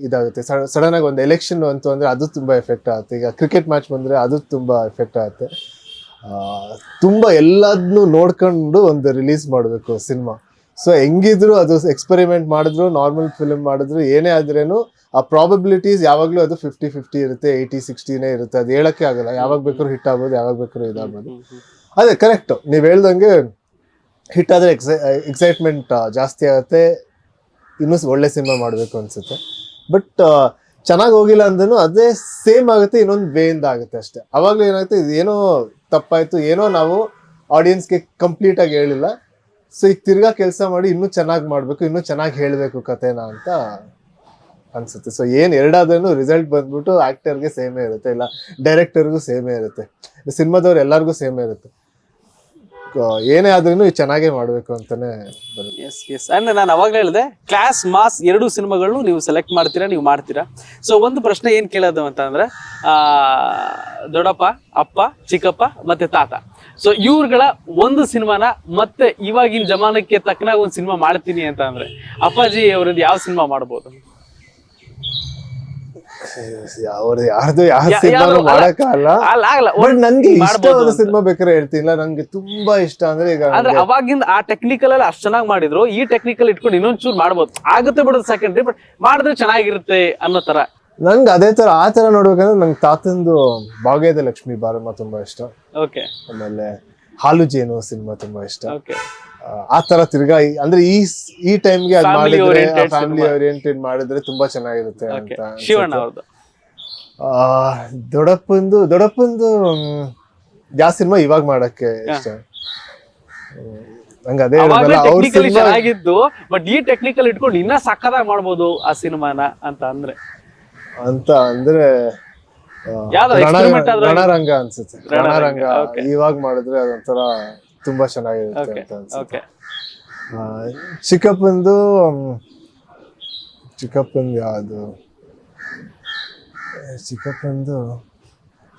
ಇದಾಗುತ್ತೆ. ಸಡನ್ ಆಗಿ ಒಂದು ಎಲೆಕ್ಷನ್ ಅಂತು ಅಂದರೆ ಅದು ತುಂಬಾ ಎಫೆಕ್ಟ್ ಆಗುತ್ತೆ. ಈಗ ಕ್ರಿಕೆಟ್ ಮ್ಯಾಚ್ ಬಂದ್ರೆ ಅದು ತುಂಬಾ ಎಫೆಕ್ಟ್ ಆಗುತ್ತೆ. ತುಂಬಾ ಎಲ್ಲದನ್ನು ನೋಡ್ಕೊಂಡು ಒಂದು ರಿಲೀಸ್ ಮಾಡಬೇಕು ಸಿನಿಮಾ. ಸೊ ಹೆಂಗಿದ್ರು ಅದು ಎಕ್ಸ್ಪೆರಿಮೆಂಟ್ ಮಾಡಿದ್ರು ನಾರ್ಮಲ್ ಫಿಲ್ಮ್ ಮಾಡಿದ್ರು, ಏನೇ ಆದ್ರೇನು ಆ ಪ್ರಾಬಬಿಲಿಟೀಸ್ ಯಾವಾಗಲೂ ಅದು ಫಿಫ್ಟಿ ಫಿಫ್ಟಿ ಇರುತ್ತೆ ಏಯ್ಟಿ ಸಿಕ್ಸ್ಟಿನೇ ಇರುತ್ತೆ. ಅದು ಹೇಳಕ್ಕೆ ಆಗಲ್ಲ. ಯಾವಾಗ ಬೇಕಾದ್ರೂ ಹಿಟ್ ಆಗ್ಬೋದು ಯಾವಾಗ ಬೇಕಾದ್ರೂ ಇದಾಗ್ಬೋದು. ಅದೇ ಕರೆಕ್ಟ್ ನೀವು ಹೇಳ್ದಂಗೆ ಹಿಟ್ ಆದ್ರೆ ಎಕ್ಸೈ ಎಕ್ಸೈಟ್ಮೆಂಟ್ ಜಾಸ್ತಿ ಆಗುತ್ತೆ. ಇನ್ನೂ ಒಳ್ಳೆ ಸಿನಿಮಾ ಮಾಡಬೇಕು ಅನ್ಸುತ್ತೆ. ಬಟ್ ಚೆನ್ನಾಗಿ ಹೋಗಿಲ್ಲ ಅಂದ್ರೂ ಅದೇ ಸೇಮ್ ಆಗುತ್ತೆ ಇನ್ನೊಂದು ವೇಯಿಂದ ಆಗುತ್ತೆ ಅಷ್ಟೇ. ಅವಾಗಲೂ ಏನಾಗುತ್ತೆ ಇದೇನೋ ಏನೋ ತಪ್ಪಾಯ್ತು ಏನೋ ನಾವು ಆಡಿಯನ್ಸ್ಗೆ ಕಂಪ್ಲೀಟ್ ಆಗಿ ಹೇಳಿಲ್ಲ. ಸೊ ಈಗ ತಿರ್ಗಾ ಕೆಲಸ ಮಾಡಿ ಇನ್ನೂ ಚೆನ್ನಾಗಿ ಮಾಡಬೇಕು ಇನ್ನೂ ಚೆನ್ನಾಗಿ ಹೇಳಬೇಕು ಕಥೆನ ಅಂತ ಅನ್ಸುತ್ತೆ. ಸೊ ಏನ್ ಎರಡಾದ್ರೂ ರಿಸಲ್ಟ್ ಬಂದ್ಬಿಟ್ಟು ಆಕ್ಟರ್ಗೆ ಸೇಮೇ ಇರುತ್ತೆ. ಇಲ್ಲ ಡೈರೆಕ್ಟರ್ಗೂ ಸೇಮೇ ಇರುತ್ತೆ. ಸಿನಿಮಾದವ್ರು ಎಲ್ಲರಿಗೂ ಸೇಮೇ ಇರುತ್ತೆ. ಏನೇ ಆದ್ರೂ ಚೆನ್ನಾಗೇ ಮಾಡಬೇಕು ಅಂತಾನೆ ಎಸ್ ಎಸ್ ಅಂಡ್ ನಾನು ಅವಾಗಲೇ ಹೇಳಿದೆ ಕ್ಲಾಸ್ ಮಾಸ್ ಎರಡು ಸಿನಿಮಾಗಳನ್ನು ನೀವು ಸೆಲೆಕ್ಟ್ ಮಾಡ್ತೀರಾ, ನೀವು ಮಾಡ್ತೀರಾ? ಸೊ ಒಂದು ಪ್ರಶ್ನೆ ಏನು ಕೇಳೋದು ಅಂತಂದ್ರೆ ದೊಡ್ಡಪ್ಪ, ಅಪ್ಪ, ಚಿಕ್ಕಪ್ಪ ಮತ್ತೆ ತಾತ. ಸೊ ಇವ್ರುಗಳ ಒಂದು ಸಿನಿಮಾನ ಮತ್ತೆ ಇವಾಗಿನ ಜಮಾನಕ್ಕೆ ತಕ್ಕನಾಗ ಒಂದು ಸಿನಿಮಾ ಮಾಡ್ತೀನಿ ಅಂತ ಅಂದ್ರೆ, ಅಪ್ಪಾಜಿ ಅವ್ರದ್ದು ಯಾವ ಸಿನಿಮಾ ಮಾಡ್ಬೋದು? ಅವ್ರದ್ದು ಯಾರ್ದು ಯಾವ ಸಿನಿಮಾನು ಮಾಡಕ್ಕಾಗಲ್ಲ ಅಲ್ಲ ಆಗಲ್ಲ ಬಟ್ ನನ್ಗೆ ಅಂತ. ಸಿನಿಮಾ ಬೇಕಾದ್ರೆ ಹೇಳ್ತೀನಿ. ಇಲ್ಲ ನಂಗೆ ತುಂಬಾ ಇಷ್ಟ ಅಂದ್ರೆ ಈಗ ಅಂದ್ರೆ ಅವಾಗಿಂದ ಆ ಟೆಕ್ನಿಕಲ್ ಅಲ್ಲಿ ಅಷ್ಟ್ ಚೆನ್ನಾಗಿ ಮಾಡಿದ್ರು. ಈ ಟೆಕ್ನಿಕಲ್ ಇಟ್ಕೊಂಡು ಇನ್ನೊಂಚೂರು ಮಾಡ್ಬೋದು. ಆಗುತ್ತೆ ಬಿಡೋದು ಸೆಕೆಂಡ್ರಿ ಬಟ್ ಮಾಡಿದ್ರೆ ಚೆನ್ನಾಗಿರುತ್ತೆ ಅನ್ನೋ ತರ. ನಂಗೆ ಅದೇ ತರ ಆ ತರ ನೋಡ್ಬೇಕಂದ್ರೆ ನಂಗೆ ತಾತಂದು ಭಾಗ್ಯದ ಲಕ್ಷ್ಮಿ ಬಾರಮ್ಮ ತುಂಬಾ ಇಷ್ಟ. ಓಕೆ ಆಮೇಲೆ ಹಾಲು ಜೇನು ಸಿನಿಮಾ ತುಂಬಾ ಇಷ್ಟ. ಓಕೆ ಆ, ತರ ತಿರ್ಗಾ ಈ- ಅಂದ್ರೆ ಈ ಸ್- ಈ ಟೈಮ್ಗೆ ಗೆ Family ಮಾಡಿದ್ರೆ oriented ಫ್ಯಾಮಿಲಿ. ಓರಿಯೆಂಟೆಡ್ ಮಾಡಿದ್ರೆ ತುಂಬಾ ಚೆನ್ನಾಗಿರುತ್ತೆ ಅಂತ ದೊಡಪ್ಪಂದು ಶಿವಣ್ಣ ಅವ್ರದ್ದು ಆ, ದೊಡ್ಡಪ್ಪಂದು ದೊಡ್ಡಪ್ಪಂದು ಮ್, ಯಾವ ಸಿನಿಮಾ ಇವಾಗ ಮಾಡಕ್ಕೆ ಇಷ್ಟ ಹ್ಮ್. ನಂಗೆ ಅದೇ ಅವಾಗಲೇ ಹೇಳಿದ್ನಲ್ಲ, ಅವ್ರ ಟೆಕ್ನಿಕಲಿ ಸಿನಿಮಾ ಚೆನ್ನಾಗಿದ್ದು ಬಟ್ ಈ ಟೆಕ್ನಿಕಲ್ ಇಟ್ಕೊಂಡು ಇನ್ನ ಸಕ್ಕದಾಗಿ ಮಾಡ್ಬೋದು ಆ ಸಿನಿಮಾನ ಅಂತ ಅಂದ್ರೆ ಅಂತ ಅಂದ್ರೆ ಆ, ಯಾವ್ದು ರಣ- experiment ಆದ್ರೆ- ರಣರಂಗ ಅನ್ಸುತ್ತೆ ರಣರಂಗ, ರಣರಂಗ. ಇವಾಗ ಮಾಡಿದ್ರೆ ಅದೊಂಥರ ತುಂಬಾ ಚೆನ್ನಾಗಿರುತ್ತೆ ಅಂತ ಅನ್ಸುತ್ತೆ. ಚಿಕ್ಕಪ್ಪಂದು ಚಿಕ್ಕಪ್ಪಂದು ಯಾವುದು? ಚಿಕ್ಕಪ್ಪಂದು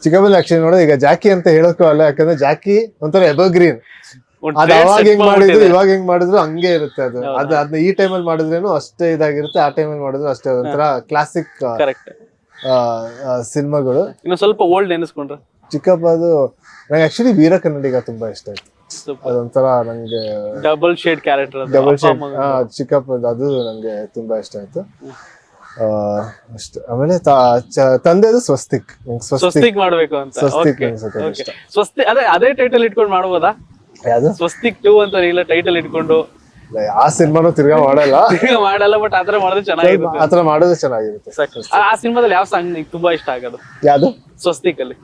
ಚಿಕ್ಕಪ್ಪಂದು ಆಕ್ಚುಲಿ ನೋಡಿ ಈಗ ಜಾಕಿ ಅಂತ ಹೇಳಕ್ಕೂ ಅಲ್ಲ ಯಾಕಂದ್ರೆ ಜಾಕಿ ಒಂಥರ ಎಬೋ ಗ್ರೀನ್ ಅದು ಅವಾಗ ಹೆಂಗ್ ಮಾಡಿದ್ರು ಇವಾಗ ಹೆಂಗ್ ಮಾಡಿದ್ರು ಹಂಗೆ ಇರುತ್ತೆ ಅದು. ಅದು ಅದ್ ಅದನ್ನ ಈ ಟೈಮಲ್ಲಿ ಮಾಡಿದ್ರೇನು ಅಷ್ಟೇ ಇದಾಗಿರುತ್ತೆ ಆ ಟೈಮಲ್ಲಿ ಮಾಡಿದ್ರು ಅಷ್ಟೇ ಒಂಥರ ಕ್ಲಾಸಿಕ್ ಸಿನಿಮಾಗಳು. ಇನ್ನು ಸ್ವಲ್ಪ ಓಲ್ಡ್ ನೆನೆಸ್ಕೊಂಡ್ರೆ. ಚಿಕ್ಕಪ್ಪ ಅದು ನಂಗೆ ಆಕ್ಚುಲಿ ವೀರ ಕನ್ನಡಿಗ ತುಂಬಾ ಇಷ್ಟ ಆಯ್ತು. ಅದೊಂಥರ ನಂಗೆ double shade character double shade ಚಿಕ್ಕಪ್ಪ ಅದು ನಂಗೆ ತುಂಬಾ ಇಷ್ಟ ಆಯ್ತು. ಅಷ್ಟೇ. ಆಮೇಲೆ ತಂದೆದು ಸ್ವಸ್ತಿಕ್. ಸ್ವಸ್ತಿಕ್. ಮಾಡ್ಬೇಕು ಅಂತ. ಸ್ವಸ್ತಿಕ್ ಸ್ವಸ್ತಿ ಅದೇ ಅದೇ ಟೈಟಲ್ ಇಟ್ಕೊಂಡು ಮಾಡ್ಬೋದಾ? ಯಾವ್ದು? ಸ್ವಸ್ತಿಕ್ ಟೂ ಅಂತ ಇಲ್ಲ ಟೈಟಲ್ ಇಟ್ಕೊಂಡು. ಆ ಸಿನಿಮಾನು ತಿರ್ಗಾ ಮಾಡಲ್ಲ. ತಿರ್ಗಾ ಮಾಡಲ್ಲ ಬಟ್ ಆತರ ಮಾಡಿದ್ರೆ ಚೆನ್ನಾಗಿರುತ್ತೆ. ಆತರ ಮಾಡೋದು ಚೆನ್ನಾಗಿರುತ್ತೆ. ಆ- ಆ ಸಿನಿಮಾದಲ್ಲಿ ಯಾವ ಸಾಂಗ್ ನಿಂಗೆ ತುಂಬಾ ಇಷ್ಟ ಆಗೋದು? ಯಾವ್ದು? ಸ್ವಸ್ತಿಕ್ ಅಲ್ಲಿ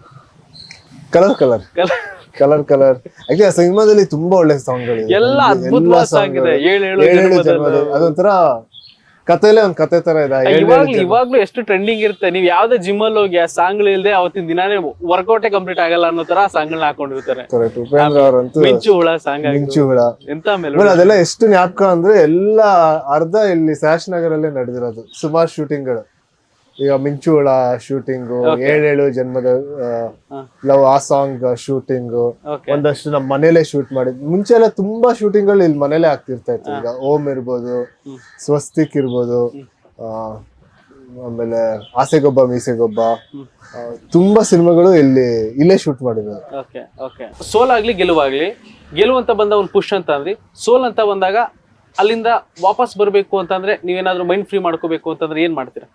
colour colour colour colour actually ಆ ಸಿನಿಮಾದಲ್ಲಿ ತುಂಬಾ ಒಳ್ಳೆ ಸಾಂಗ್ಗಳು ಎಲ್ಲ ಅದ್ಭುತವಾದ ಸಾಂಗ್ ಇದೆ ಏಳು ಏಳು ಜನ್ಮದಲ್ಲಿ. ಅದೊಂಥರ ಕಥೆಲೆ ಒಂದ್ ಕತೆ ತರ ಇದೆ ಇವಾಗ್ಲೂ ಇವಾಗ್ಲೂ ಎಷ್ಟು ಟ್ರೆಂಡಿಂಗ್ ಇರುತ್ತೆ. ನೀವ್ ಯಾವ್ದೇ ಜಿಮ್ ಅಲ್ಲಿ ಹೋಗಿ ಆ ಸಾಂಗ್ ಇಲ್ದೆ ಅವತ್ತಿನ ದಿನಾನೇ ವರ್ಕೌಟೇ ಕಂಪ್ಲೀಟ್ ಆಗಲ್ಲ ಅನ್ನೋ ತರ ಸಾಂಗ್ ಹಾಕೊಂಡಿರ್ತಾರೆ. ಉಪೇಂದ್ರ ಅವರಂತೂ ಮಿಂಚು ಹುಳ ಸಾಂಗ್ ಮಿಂಚು ಹುಳ. ಎಂತ ಮೇಲೆ ಅದೆಲ್ಲ ಎಷ್ಟು ಜ್ಞಾಪಕ ಅಂದ್ರೆ ಎಲ್ಲ ಅರ್ಧ ಇಲ್ಲಿ ಸ್ಯಾಶ್ ನಗರಲ್ಲೇ ನಡೆದಿರೋದು. ಸುಮಾರು ಶೂಟಿಂಗ್ಗಳು ಈಗ ಮಿಂಚುಳ ಶೂಟಿಂಗ್ ಏಳೇಳು ಜನ್ಮದ ಲವ್ ಆ ಸಾಂಗ್ ಶೂಟಿಂಗು ಒಂದಷ್ಟು ನಮ್ಮ ಮನೇಲೆ ಶೂಟ್ ಮಾಡಿದ್. ಮುಂಚೆ ಎಲ್ಲ ತುಂಬಾ ಶೂಟಿಂಗ್ಗಳು ಇಲ್ಲಿ ಮನೇಲೆ ಆಗ್ತಿರ್ತಾ ಇತ್ತು. ಈಗ ಓಮ್ ಇರ್ಬೋದು ಸ್ವಸ್ತಿಕ್ ಇರ್ಬೋದು ಆಮೇಲೆ ಆಸೆಗೊಬ್ಬ ಮೀಸೆಗೊಬ್ಬ ತುಂಬಾ ಸಿನಿಮಾಗಳು ಇಲ್ಲಿ ಇಲ್ಲೇ ಶೂಟ್ ಮಾಡಿದ್ರು ಓಕೆ ಓಕೆ ಸೋಲ್ ಆಗ್ಲಿ ಗೆಲುವಾಗ್ಲಿ ಗೆಲುವಂತ ಅಂತ ಬಂದ ಒಂದು ಪುಷ್ ಅಂತ ಅಂದ್ರಿ. ಸೋಲ್ ಅಂತ ಬಂದಾಗ ಅಲ್ಲಿಂದ ವಾಪಸ್ ಬರಬೇಕು ಅಂತಂದ್ರೆ ನೀವೇನಾದ್ರೂ ಮೈಂಡ್ ಫ್ರೀ ಮಾಡ್ಕೋಬೇಕು ಅಂತಂದ್ರೆ ಏನ್ ಮಾಡ್ತೀರಾ?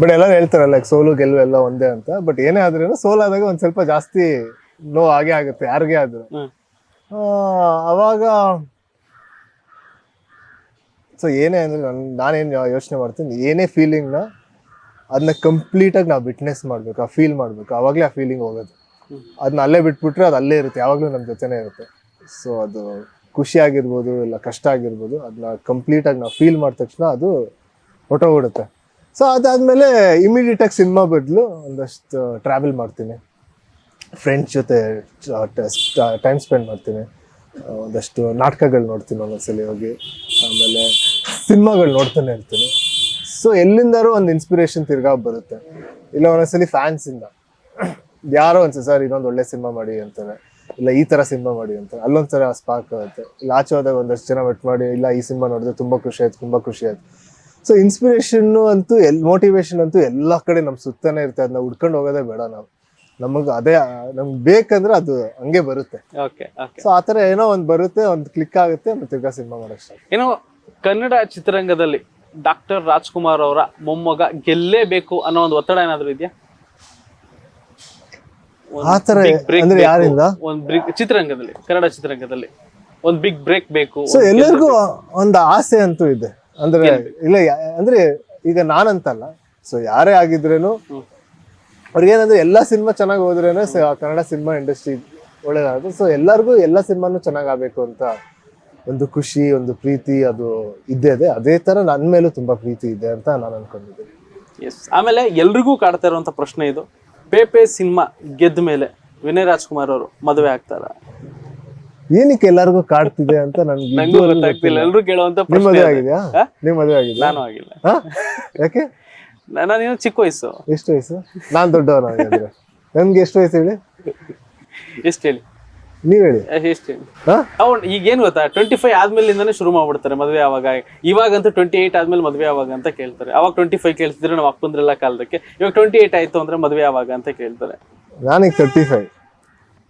ಬಟ್ ಎಲ್ಲ ಹೇಳ್ತಾರಲ್ಲ ಸೋಲು ಗೆಲ್ಲು ಎಲ್ಲ ಒಂದೇ ಅಂತ. ಬಟ್ ಏನೇ ಆದ್ರೂ ಸೋಲಾದಾಗ ಒಂದ್ ಸ್ವಲ್ಪ ಜಾಸ್ತಿ ಲೋ ಆಗೇ ಆಗುತ್ತೆ ಯಾರಿಗೇ ಆದ್ರೂ. ಹ್ಮ್ ಆ, ಅವಾಗ ಸೊ ಏನೇ ಅಂದ್ರೆ ನನ್ ನಾನೇನ್ ಯೋಚನೆ ಮಾಡ್ತೀನಿ ಏನೇ ಫೀಲಿಂಗ್ನ ಅದನ್ನ ಕಂಪ್ಲೀಟಾಗಿ ನಾವು ಬಿಟ್ನೆಸ್ ಮಾಡ್ಬೇಕು ಆ ಫೀಲ್ ಮಾಡ್ಬೇಕು. ಆವಾಗಲೇ ಆ ಫೀಲಿಂಗ್ ಹೋಗೋದು. ಅದನ್ನ ಅಲ್ಲೇ ಬಿಟ್ಬಿಟ್ರೆ ಅದು ಅಲ್ಲೇ ಇರುತ್ತೆ ಯಾವಾಗಲೂ ನಮ್ಮ ಜೊತೆನೇ ಇರುತ್ತೆ. ಸೊ ಅದು ಖುಷಿ ಆಗಿರ್ಬೋದು ಇಲ್ಲ ಕಷ್ಟ ಆಗಿರ್ಬೋದು ಅದನ್ನ ಕಂಪ್ಲೀಟಾಗಿ ನಾವು ಫೀಲ್ ಮಾಡಿದ ತಕ್ಷಣ ಅದು ಹೊಟ್ಟೋಗ್ಬಿಡುತ್ತೆ ಸೊ ಅದಾದ್ಮೇಲೆ ಇಮಿಡಿಯೇಟಾಗಿ ಸಿನಿಮಾ ಬದಲು ಒಂದಷ್ಟು ಟ್ರಾವೆಲ್ ಮಾಡ್ತೀನಿ. ಫ್ರೆಂಡ್ಸ್ ಜೊತೆ ಟೈಮ್ ಸ್ಪೆಂಡ್ ಮಾಡ್ತೀನಿ. ಒಂದಷ್ಟು ನಾಟಕಗಳು ನೋಡ್ತೀನಿ ಒಂದೊಂದ್ಸಲಿ ಹೋಗಿ. ಆಮೇಲೆ ಸಿನಿಮಾಗಳು ನೋಡ್ತಾನೆ ಇರ್ತೀನಿ. ಸೊ ಎಲ್ಲಿಂದಾರು ಒಂದು ಇನ್ಸ್ಪಿರೇಷನ್ ತಿರ್ಗಾ ಬರುತ್ತೆ. ಇಲ್ಲ ಒಂದೊಂದ್ಸಲಿ ಫ್ಯಾನ್ಸಿಂದ ಯಾರೋ ಒಂದ್ಸಲ, ಸರ್, ಇನ್ನೊಂದು ಒಳ್ಳೆ ಸಿನಿಮಾ ಮಾಡಿ ಅಂತಾರೆ. ಇಲ್ಲ ಈ ತರ ಸಿನಿಮಾ ಮಾಡಿ ಅಂತ. ಅಲ್ಲೊಂದ್ಸರ ಸ್ಪಾರ್ಕ್ ಆಗುತ್ತೆ. ಇಲ್ಲ ಆಚೆ ಹೋದಾಗ ಒಂದಷ್ಟು ಜನ ಮೆಟ್ ಮಾಡಿ ಇಲ್ಲ ಈ ಸಿನಿಮಾ ನೋಡಿದ್ರೆ ತುಂಬಾ ಖುಷಿ ಆಯ್ತು ತುಂಬಾ ಖುಷಿ ಆಯ್ತು. ಸೊ ಇನ್ಸ್ಪಿರೇಷನ್ ಅಂತೂ ಎಲ್ ಮೋಟಿವೇಶನ್ ಅಂತೂ ಎಲ್ಲ ಕಡೆ ನಮ್ಮ ಸುತ್ತಾನೆ ಇರುತ್ತೆ. ಅದನ್ನ ಹುಡ್ಕೊಂಡು ಹೋಗೋದೇ ಬೇಡ ನಾವು. ನಮಗೆ ಅದೇ ನಮ್ಗೆ ಬೇಕಂದ್ರೆ ಅದು ಹಂಗೆ ಬರುತ್ತೆ. ಸೊ ಆ ಥರ ಏನೋ ಒಂದು ಬರುತ್ತೆ ಒಂದು ಕ್ಲಿಕ್ ಆಗುತ್ತೆ ಮತ್ತೆ ತಿರ್ಗಾ ಸಿನಿಮಾ ಮಾಡೋಕೆ ಸ್ಟಾರ್ಟ್ ಏನೋ ಕನ್ನಡ ಚಿತ್ರರಂಗದಲ್ಲಿ ಡಾಕ್ಟರ್ ರಾಜ್ಕುಮಾರ್ ಅವರ ಮೊಮ್ಮಗ ಗೆಲ್ಲೇಬೇಕು ಅನ್ನೋ ಒಂದು ಒತ್ತಡ ಏನಾದರೂ ಇದೆಯಾ? ಆ ಥರ ಅಂದ್ರೆ ಯಾರಿಂದ? ಒಂದು ಬ್ರೇಕ್ ಚಿತ್ರರಂಗದಲ್ಲಿ ಕನ್ನಡ ಚಿತ್ರರಂಗದಲ್ಲಿ. ಒಂದು ಬಿಗ್ ಬ್ರೇಕ್ ಬೇಕು ಸೊ ಎಲ್ಲರಿಗೂ ಒಂದು ಆಸೆ ಅಂತೂ ಇದೆ. ಅಂದ್ರೆ ಇಲ್ಲ ಅಂದ್ರೆ ಈಗ ನಾನಂತಲ್ಲ ಸೊ ಯಾರೇ ಆಗಿದ್ರೇನು. ಅವ್ರಿಗೇನಂದ್ರೆ ಎಲ್ಲಾ ಸಿನಿಮಾ ಚೆನ್ನಾಗಿ ಹೋದ್ರೇನೆ ಕನ್ನಡ ಸಿನಿಮಾ ಇಂಡಸ್ಟ್ರಿ ಒಳ್ಳೇದಾಗುತ್ತೆ. ಸೊ ಎಲ್ಲರಿಗೂ ಎಲ್ಲ ಸಿನಿಮಾನು ಚೆನ್ನಾಗ್ ಆಗ್ಬೇಕು ಅಂತ ಒಂದು ಖುಷಿ ಒಂದು ಪ್ರೀತಿ ಅದು ಇದ್ದೇ ಇದೆ. ಅದೇ ತರ ನನ್ನ ಮೇಲೂ ತುಂಬಾ ಪ್ರೀತಿ ಇದೆ ಅಂತ ನಾನು ಅನ್ಕೊಂಡಿದ್ದೀನಿ. ಆಮೇಲೆ ಎಲ್ರಿಗೂ ಕಾಡ್ತಾ ಇರುವಂತ ಪ್ರಶ್ನೆ ಇದು. ಪೇಪೆ ಸಿನಿಮಾ ಗೆದ್ದ ಮೇಲೆ ವಿನಯ್ ರಾಜ್ಕುಮಾರ್ ಅವರು ಮದುವೆ ಆಗ್ತಾರ? ಏನಕ್ಕೆ ಎಲ್ಲರಿಗೂ ಕಾಡ್ತಿದೆ ಅಂತ ನನ್ಗೆ ನಂಗೂ ಗೊತ್ತಾಗ್ತಿಲ್ಲ. ಎಲ್ಲರೂ ಕೇಳುವಂತ ನಿಮ್ ಪ್ರಶ್ನೆ ಮದುವೆ ಅದು. ಆಗಿದ್ಯಾ? ಹಾ? ನಿಮ್ ಮದುವೆ ಆಗಿದ್ಯಾ? ನಾನು ಆಗಿಲ್ಲ. ಹಾ ಯಾಕೆ? ನಾನು ಚಿಕ್ಕ ವಯಸ್ಸು. ಎಷ್ಟು ವಯಸ್ಸು? ನಾನ್ ದೊಡ್ಡವನ ನನ್ಗೆ ಎಷ್ಟು ವಯಸ್ಸು ಹೇಳಿ? ಎಷ್ಟು ಹೇಳಿ? ನೀವ್ ಹೇಳಿ. ಹಾ? ಅವ್ನು ಈಗ ಏನ್ ಗೊತ್ತಾ? ಟ್ವೆಂಟಿ ಫೈವ್ ಆದ್ಮೇಲಿಂದಾನೆ ಶುರು ಮಾಡ್ಬಿಡ್ತಾರೆ ಮದ್ವೆ ಇವಾಗ ಇವಾಗಂತೂ ಟ್ವೆಂಟಿ ಏಟ್ ಆದ್ಮೇಲೆ ಮದ್ವೆ ಅವಾಗ ಅಂತ ಕೇಳ್ತಾರೆ. ಅವಾಗ ಟ್ವೆಂಟಿ ಫೈವ್ ಕೇಳ್ತಿದ್ರೆ ನಮ್ಮ ಅಪ್ಪಂದ್ರೆಲ್ಲ ಕಾಲದಕ್ಕೆ ಇವಾಗ ಟ್ವೆಂಟಿ ಏಟ್ ಆಯ್ತು ಅಂದ್ರೆ ಮದ್ವೆ ಅವಾಗ ಅಂತ ಕೇಳ್ತಾರೆ. ನಾನೀಗ ತರ್ಟಿ ಫೈವ್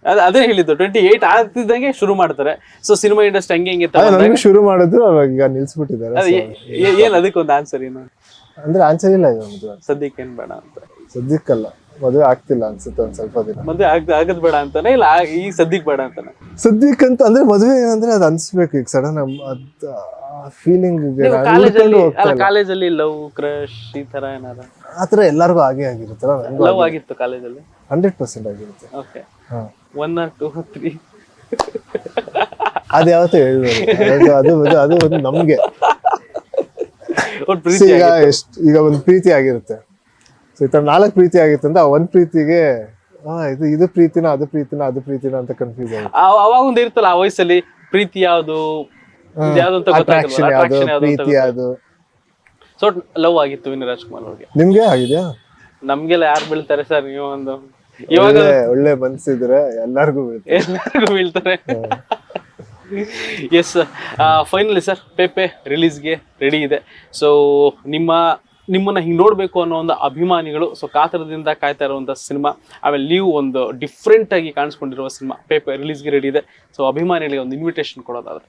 ಅದ್ ಅದೇ ಹೇಳಿದ್ದು ಟ್ವೆಂಟಿ ಏಟ್ ಆಗ್ತಿದ್ದಂಗೆ ಶುರು ಮಾಡ್ತಾರೆ. ಸೊ ಸಿನಿಮಾ ಇಂಡಸ್ಟ್ರಿ ಹಂಗೆ ಹಿಂಗೆ ನನಗೂ ಶುರು ಮಾಡಿದ್ರು ಅವಾಗ ಈಗ ನಿಲ್ಸ್ಬಿಟ್ಟಿದ್ದಾರೆ. ಅದ್ ಏ- ಏ- ಏನ್ ಅದಕ್ಕೆ ಒಂದು ಆನ್ಸರ್ ಏನು? ಅಂದ್ರೆ ಆನ್ಸರ್ ಇಲ್ಲ ಇದು ಸದ್ಯಕ್ಕೆ ಏನ್ ಬೇಡ ಅಂತ. ಸದ್ಯಕ್ಕಲ್ಲ. ಮದುವೆ ಆಗ್ತಿಲ್ಲ ಅನ್ಸುತ್ತೆ ಒಂದ್ ಸ್ವಲ್ಪ ದಿನ. ಮದುವೆ ಆಗ್ ಆಗದ್ ಬೇಡ ಅಂತಾನೆ ಇಲ್ಲ ಆ- ಈಗ ಸದ್ಯಕ್ಕೆ ಬೇಡ ಅಂತಾನೆ? ಸದ್ಯಕ್ಕಂತ ಅಂದ್ರೆ ಮದುವೆ ಏನಂದ್ರೆ ಅದ್ ಅನ್ಸ್ಬೇಕು ಈಗ ಸಡನ್ ಅದ್ ಫೀಲಿಂಗ್ ಕಾಲೇಜಲ್ಲಿ ಅಲ್ಲ ಕಾಲೇಜಲ್ಲಿ ಲವ್ ಕ್ರಶ್ ಈ ತರ ಏನಾರ ಆತರ ಎಲ್ಲಾರ್ಗು ಆಗೇ ಆಗಿರುತ್ತಲ್ಲ ನಂಗೂ ಲವ್ ಆಗಿತ್ತು ಕಾಲೇಜಲ್ಲಿ ಹಂಡ್ರೆಡ್ ಪರ್ಸೆಂಟ್ ಆಗಿರುತ್ತೆ. ಓಕೆ ಹಾ. ಒನ್ ಆರ್ ಟೂ ತ್ರೀ ಅದ್ ಯಾವತ್ತೂ ಹೇಳ್ಬೋದು ಅದು ಅದು ಅದು ಒಂದು ನಮ್ಗೆ. [laughs] ಒಂದು ಪ್ರೀತಿ ಈಗ ಎಷ್ಟ್ ಈಗ ಒಂದು ಪ್ರೀತಿ ಆಗಿರುತ್ತೆ. ಸೊ ಈ ತರ ನಾಲ್ಕು ಪ್ರೀತಿ ಆಗಿತ್ತು ಅಂದ್ರೆ ಆ ಒಂದ್ ಪ್ರೀತಿಗೆ ಆ ಇದು ಇದು ಪ್ರೀತಿನ ಅದು ಪ್ರೀತಿನ ಅದು ಪ್ರೀತಿನ ಅಂತ ಕನ್ಫ್ಯೂಸ್ ಆಗುತ್ತೆ ಆ- ಅವಾಗ ಒಂದು ಇರ್ತಲ್ಲ ಆ ವಯಸ್ಸಲ್ಲಿ ಪ್ರೀತಿ ಯಾವುದು? ಯಾವ್ದು ಅಂತ ಅಟ್ರಾಕ್ಷನ್ ಯಾವುದು ಪ್ರೀತಿ ಯಾವ್ದು? ಸೊ ಲವ್ ಆಗಿತ್ತು ವಿನರಾಜ್ ರಾಜ್ಕುಮಾರ್ ಅವ್ರಿಗೆ. ನಿಮ್ಗೆ ಆಗಿದ್ಯಾ? ನಮ್ಗೆಲ್ಲ ಯಾರು ಬೀಳ್ತಾರೆ ಸರ್ ನೀವು ಒಂದು ಇವಾಗ ಒಳ್ಳೆ ಒಳ್ಳೆ ಮನ್ಸಿದ್ರೆ ಎಲ್ಲಾರ್ಗು ಬೀಳುತ್ತೆ ಎಲ್ಲರಿಗೂ ಬೀಳ್ತಾರೆ. ಎಸ್ ಫೈನಲಿ ಸರ್ ಪೇಪೆ ರಿಲೀಸ್ಗೆ ರೆಡಿ ಇದೆ. ಸೊ ನಿಮ್ಮ ನಿಮ್ಮನ್ನ ಹಿಂಗೆ ನೋಡಬೇಕು ಅನ್ನೋ ಒಂದು ಅಭಿಮಾನಿಗಳು ಸೊ ಕಾತರದಿಂದ ಕಾಯ್ತಾ ಇರುವಂಥ ಸಿನಿಮಾ ಆಮೇಲೆ ನೀವು ಒಂದು ಡಿಫ್ರೆಂಟ್ ಆಗಿ ಕಾಣಿಸ್ಕೊಂಡಿರುವ ಸಿನಿಮಾ ಪೇಪೆ ರಿಲೀಸ್ಗೆ ರೆಡಿ ಇದೆ. ಸೊ ಅಭಿಮಾನಿಗಳಿಗೆ ಒಂದು ಇನ್ವಿಟೇಷನ್ ಕೊಡೋದಾದ್ರೆ.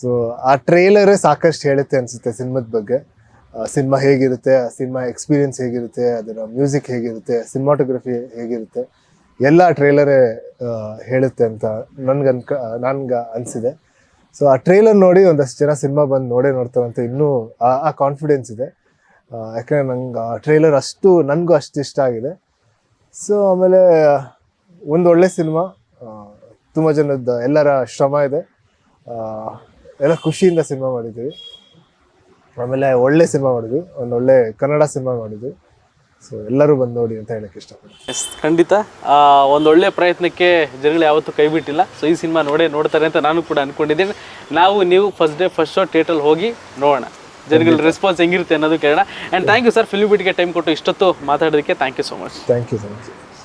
ಸೊ ಆ ಟ್ರೇಲರೇ ಸಾಕಷ್ಟು ಹೇಳುತ್ತೆ ಅನ್ಸುತ್ತೆ ಸಿನಿಮಾದ ಬಗ್ಗೆ. ಸಿನಿಮಾ ಹೇಗಿರುತ್ತೆ, ಆ ಸಿನಿಮಾ ಎಕ್ಸ್ಪೀರಿಯನ್ಸ್ ಹೇಗಿರುತ್ತೆ, ಅದರ ಮ್ಯೂಸಿಕ್ ಹೇಗಿರುತ್ತೆ ಸಿನಿಮಾಟೋಗ್ರಫಿ ಹೇಗಿರುತ್ತೆ, ಎಲ್ಲ ಟ್ರೇಲರೇ ಹೇಳುತ್ತೆ ಅಂತ ನನ್ಗೆ ಅನ್ಕ, ನನ್ಗೆ ಅನಿಸಿದೆ. ಸೊ ಆ ಟ್ರೇಲರ್ ನೋಡಿ ಒಂದಷ್ಟು ಜನ ಸಿನಿಮಾ ಬಂದು ನೋಡೇ ನೋಡ್ತಾರೆ ಅಂತ ಇನ್ನೂ ಆ ಕಾನ್ಫಿಡೆನ್ಸ್ ಇದೆ. ಯಾಕಂದ್ರೆ ನಂಗೆ ಆ ಟ್ರೈಲರ್ ಅಷ್ಟು ನನಗೂ ಅಷ್ಟು ಇಷ್ಟ ಆಗಿದೆ. ಸೊ ಆಮೇಲೆ ಒಂದು ಒಳ್ಳೆ ಸಿನಿಮಾ ತುಂಬ ಜನದ ಎಲ್ಲರ ಶ್ರಮ ಇದೆ. ಎಲ್ಲ ಖುಷಿಯಿಂದ ಸಿನಿಮಾ ಮಾಡಿದ್ದೀವಿ. ಆಮೇಲೆ ಒಳ್ಳೆ ಸಿನಿಮಾ ಮಾಡಿದ್ವಿ. ಒಂದು ಒಳ್ಳೆ ಕನ್ನಡ ಸಿನಿಮಾ ಮಾಡಿದ್ವಿ. ಸೊ ಎಲ್ಲರೂ ಬಂದು ನೋಡಿ ಅಂತ ಹೇಳಕ್ಕೆ ಇಷ್ಟಪಡ್ತೀನಿ. ಎಸ್ ಖಂಡಿತ. ಆ, ಒಳ್ಳೆ ಪ್ರಯತ್ನಕ್ಕೆ ಜನಗಳು ಯಾವತ್ತೂ ಕೈ ಬಿಟ್ಟಿಲ್ಲ. ಸೊ ಈ ಸಿನಿಮಾ ನೋಡೇ ನೋಡ್ತಾರೆ ಅಂತ ನಾನು ಕೂಡ ಅಂದ್ಕೊಂಡಿದ್ದೀನಿ ನಾವು ನೀವು first day first show theatre ಹೋಗಿ ನೋಡೋಣ. ಜನಗಳ ರೆಸ್ಪಾನ್ಸ್ ಹೆಂಗಿರುತ್ತೆ ಅನ್ನೋದು ಕೇಳೋಣ. And thank you sir film ಬಿಟ್ಗೆ time ಕೊಟ್ಟು ಇಷ್ಟೊತ್ತು ಮಾತಾಡೋದಕ್ಕೆ thank you so much thank you so